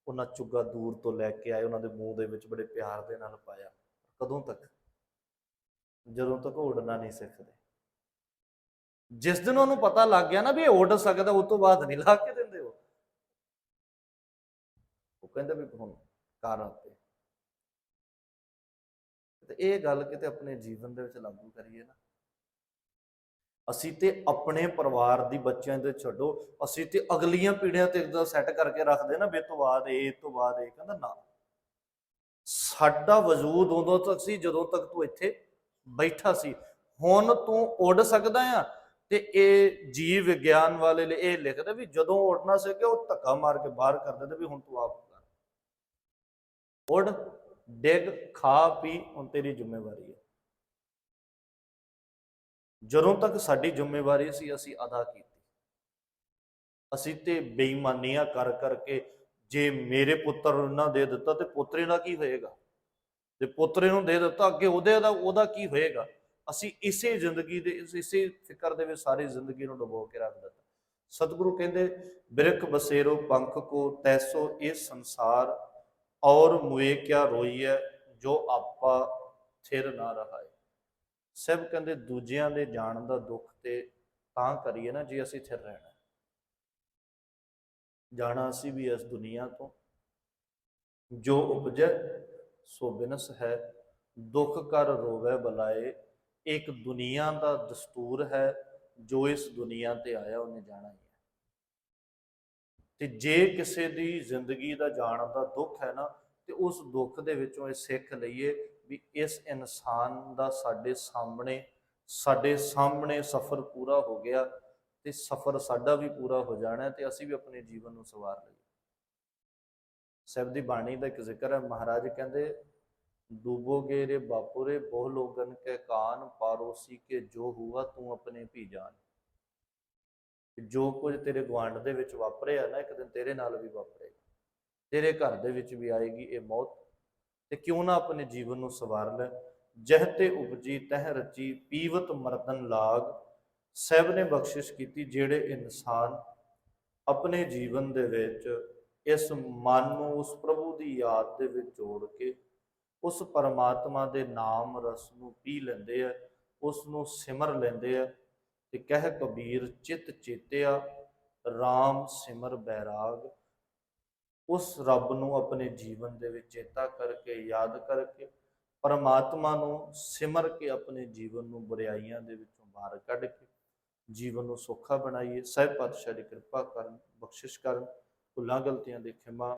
ਉਹਨਾਂ ਚੁੱਗਾ ਦੂਰ ਤੋਂ ਲੈ ਕੇ ਆਏ, ਉਹਨਾਂ ਦੇ ਮੂੰਹ ਦੇ ਵਿੱਚ ਬੜੇ ਪਿਆਰ ਦੇ ਨਾਲ ਪਾਇਆ। ਕਦੋਂ ਤੱਕ? ਜਦੋਂ ਤੱਕ ਉਹ ਨਹੀਂ ਸਿੱਖਦੇ। ਜਿਸ ਦਿਨ ਉਹਨੂੰ ਪਤਾ ਲੱਗ ਗਿਆ ਨਾ ਵੀ ਇਹ ਉੱਡ ਸਕਦਾ, ਉਸ ਤੋਂ ਬਾਅਦ ਨਹੀਂ ਲਾ ਕੇ ਦਿੰਦੇ ਉਹ। ਉਹ ਕਹਿੰਦੇ ਵੀ ਹੁਣ ਕਾਰਾਂ ਤੇ ਇਹ ਗੱਲ ਕਿਤੇ ਆਪਣੇ ਜੀਵਨ ਦੇ ਵਿੱਚ ਲਾਗੂ ਕਰੀਏ ਨਾ ਅਸੀਂ ਤੇ ਆਪਣੇ ਪਰਿਵਾਰ ਦੀ ਬੱਚਿਆਂ ਦੇ ਛੱਡੋ, ਅਸੀਂ ਤੇ ਅਗਲੀਆਂ ਪੀੜ੍ਹੀਆਂ ਤੇ ਇਦਾਂ ਸੈੱਟ ਕਰਕੇ ਰੱਖਦੇ ਨਾ ਵੀ ਇਹ ਤੋਂ ਬਾਅਦ ਇਹ ਇਹ ਤੋਂ ਬਾਅਦ ਇਹ, ਕਹਿੰਦਾ ਨਾ। ਸਾਡਾ ਵਜੂਦ ਉਦੋਂ ਤੱਕ ਸੀ ਜਦੋਂ ਤੱਕ ਤੂੰ ਇੱਥੇ ਬੈਠਾ ਸੀ। ਹੁਣ ਤੂੰ ਉੱਡ ਸਕਦਾ ਆ ਤੇ ਇਹ ਜੀਵ ਵਿਗਿਆਨ ਵਾਲੇ ਲਈ ਇਹ ਲਿਖਦੇ ਵੀ ਜਦੋਂ ਉੱਡਣਾ ਸਿੱਖੇ ਉਹ ਧੱਕਾ ਮਾਰ ਕੇ ਬਾਹਰ ਕਰ ਦਿੰਦੇ ਵੀ ਹੁਣ ਤੂੰ ਆਪ ਕਰ। ਉੱਡ, ਡਿੱਗ, ਖਾ, ਪੀ, ਹੁਣ ਤੇਰੀ ਜ਼ਿੰਮੇਵਾਰੀ ਹੈ। ਜਦੋਂ ਤੱਕ ਸਾਡੀ ਜ਼ਿੰਮੇਵਾਰੀ ਸੀ, ਅਸੀਂ ਅਦਾ ਕੀਤੀ। ਅਸੀਂ ਤੇ ਬੇਈਮਾਨੀਆਂ ਕਰ ਕਰਕੇ ਜੇ ਮੇਰੇ ਪੁੱਤਰ ਨੂੰ ਨਾ ਦੇ ਦਿੱਤਾ ਤੇ ਪੁੱਤਰੇ ਦਾ ਕੀ ਹੋਏਗਾ? ਤੇ ਪੁੱਤਰੇ ਨੂੰ ਦੇ ਦਿੱਤਾ, ਅੱਗੇ ਉਹਦੇ ਦਾ, ਉਹਦਾ ਕੀ ਹੋਏਗਾ? ਅਸੀਂ ਇਸੇ ਜ਼ਿੰਦਗੀ ਦੇ ਇਸੇ ਫਿਕਰ ਦੇ ਵਿੱਚ ਸਾਰੀ ਜ਼ਿੰਦਗੀ ਨੂੰ ਡੁਬੋ ਕੇ ਰੱਖ ਦਿੱਤਾ। ਸਤਿਗੁਰੂ ਕਹਿੰਦੇ, ਬਿਰਖ ਬਸੇਰੋ, ਪੰਖ ਕੋ ਤੈਸੋ, ਇਹ ਸੰਸਾਰ ਔਰ ਮੁਏ ਕਿਆ ਰੋਈਐ, ਜੋ ਆਪਾ ਥਿਰ ਨਾ ਰਹਾਏ। ਸਭ ਕਹਿੰਦੇ ਦੂਜਿਆਂ ਦੇ ਜਾਣ ਦਾ ਦੁੱਖ ਤੇ ਤਾਂ ਕਰੀਏ ਨਾ ਜੇ ਅਸੀਂ ਥਿਰ ਰਹਿਣਾ ਜਾਣਾ ਅਸੀਂ ਵੀ ਇਸ ਦੁਨੀਆ ਤੋਂ। ਜੋ ਉਪਜੈ, ਸੋ ਬਿਨਸ ਹੈ। ਦੁੱਖ ਕਰ ਰੋਵੇ ਬਲਾਏ। ਇੱਕ ਦੁਨੀਆ ਦਾ ਦਸਤੂਰ ਹੈ। ਜੋ ਇਸ ਦੁਨੀਆ ਤੇ ਆਇਆ, ਉਹਨੇ ਜਾਣਾ ਹੀ ਹੈ। ਤੇ ਜੇ ਕਿਸੇ ਦੀ ਜ਼ਿੰਦਗੀ ਦਾ ਜਾਣ ਦਾ ਦੁੱਖ ਹੈ ਨਾ, ਤੇ ਉਸ ਦੁੱਖ ਦੇ ਵਿੱਚੋਂ ਇਹ ਸਿੱਖ ਲਈਏ ਵੀ ਇਸ ਇਨਸਾਨ ਦਾ ਸਾਡੇ ਸਾਹਮਣੇ ਸਾਡੇ ਸਾਹਮਣੇ ਸਫ਼ਰ ਪੂਰਾ ਹੋ ਗਿਆ ਤੇ ਸਫ਼ਰ ਸਾਡਾ ਵੀ ਪੂਰਾ ਹੋ ਜਾਣਾ ਤੇ ਅਸੀਂ ਵੀ ਆਪਣੇ ਜੀਵਨ ਨੂੰ ਸਵਾਰ ਲਈਏ। ਸਭ ਦੀ ਬਾਣੀ ਦਾ ਇੱਕ ਜ਼ਿਕਰ ਹੈ, ਮਹਾਰਾਜ ਕਹਿੰਦੇ, ਡੂਬੋਗੇ ਰੇ ਬਾਪੁਰੇ ਬਹੁ ਲੋਗਨ ਕੇ ਕਾਨ, ਪਾਰੋਸੀ ਕੇ ਜੋ ਹੁਆ ਤੂੰ ਆਪਣੇ ਭੀ ਜਾਣ ਜੋ ਕੁਝ ਤੇਰੇ ਗਵਾਂਡ ਦੇ ਵਿੱਚ ਵਾਪਰਿਆ ਨਾ, ਇੱਕ ਦਿਨ ਤੇਰੇ ਨਾਲ ਵੀ ਵਾਪਰੇਗਾ। ਤੇਰੇ ਘਰ ਦੇ ਵਿੱਚ ਵੀ ਆਏਗੀ ਇਹ ਮੌਤ। ਤੇ ਕਿਉਂ ਨਾ ਆਪਣੇ ਜੀਵਨ ਨੂੰ ਸਵਾਰ ਲੈ। ਜਹ ਤੇ ਉਪਜੀ, ਤਹਿ ਰਚੀ, ਪੀਵਤ ਮਰਦਨ ਲਾਗ। ਸਹਿਬ ਨੇ ਬਖਸ਼ਿਸ਼ ਕੀਤੀ ਜਿਹੜੇ ਇਨਸਾਨ ਆਪਣੇ ਜੀਵਨ ਦੇ ਵਿੱਚ ਇਸ ਮਨ ਨੂੰ, ਉਸ ਪ੍ਰਭੂ ਦੀ ਯਾਦ ਦੇ ਵਿੱਚ ਜੋੜ ਕੇ, ਉਸ ਪਰਮਾਤਮਾ ਦੇ ਨਾਮ ਰਸ ਨੂੰ ਪੀ ਲੈਂਦੇ ਆ, ਉਸ ਨੂੰ ਸਿਮਰ ਲੈਂਦੇ ਆ ਤੇ ਕਹਿ ਕਬੀਰ, ਚਿਤ ਚੇਤਿਆ RAM ਸਿਮਰ ਬੈਰਾਗ। ਉਸ ਰੱਬ ਨੂੰ ਆਪਣੇ ਜੀਵਨ ਦੇ ਵਿੱਚ ਚੇਤਾ ਕਰਕੇ, ਯਾਦ ਕਰਕੇ, ਪਰਮਾਤਮਾ ਨੂੰ ਸਿਮਰ ਕੇ ਆਪਣੇ ਜੀਵਨ ਨੂੰ ਬੁਰਾਈਆਂ ਦੇ ਵਿੱਚੋਂ ਬਾਹਰ ਕੱਢ ਕੇ ਜੀਵਨ ਨੂੰ ਸੌਖਾ ਬਣਾਈਏ। ਸਹਿਬ ਪਾਤਸ਼ਾਹ ਦੀ ਕਿਰਪਾ ਕਰਨ, ਬਖਸ਼ਿਸ਼ ਕਰਨ। ਭੁੱਲਾਂ, ਗਲਤੀਆਂ ਦੇ ਖਿਮਾ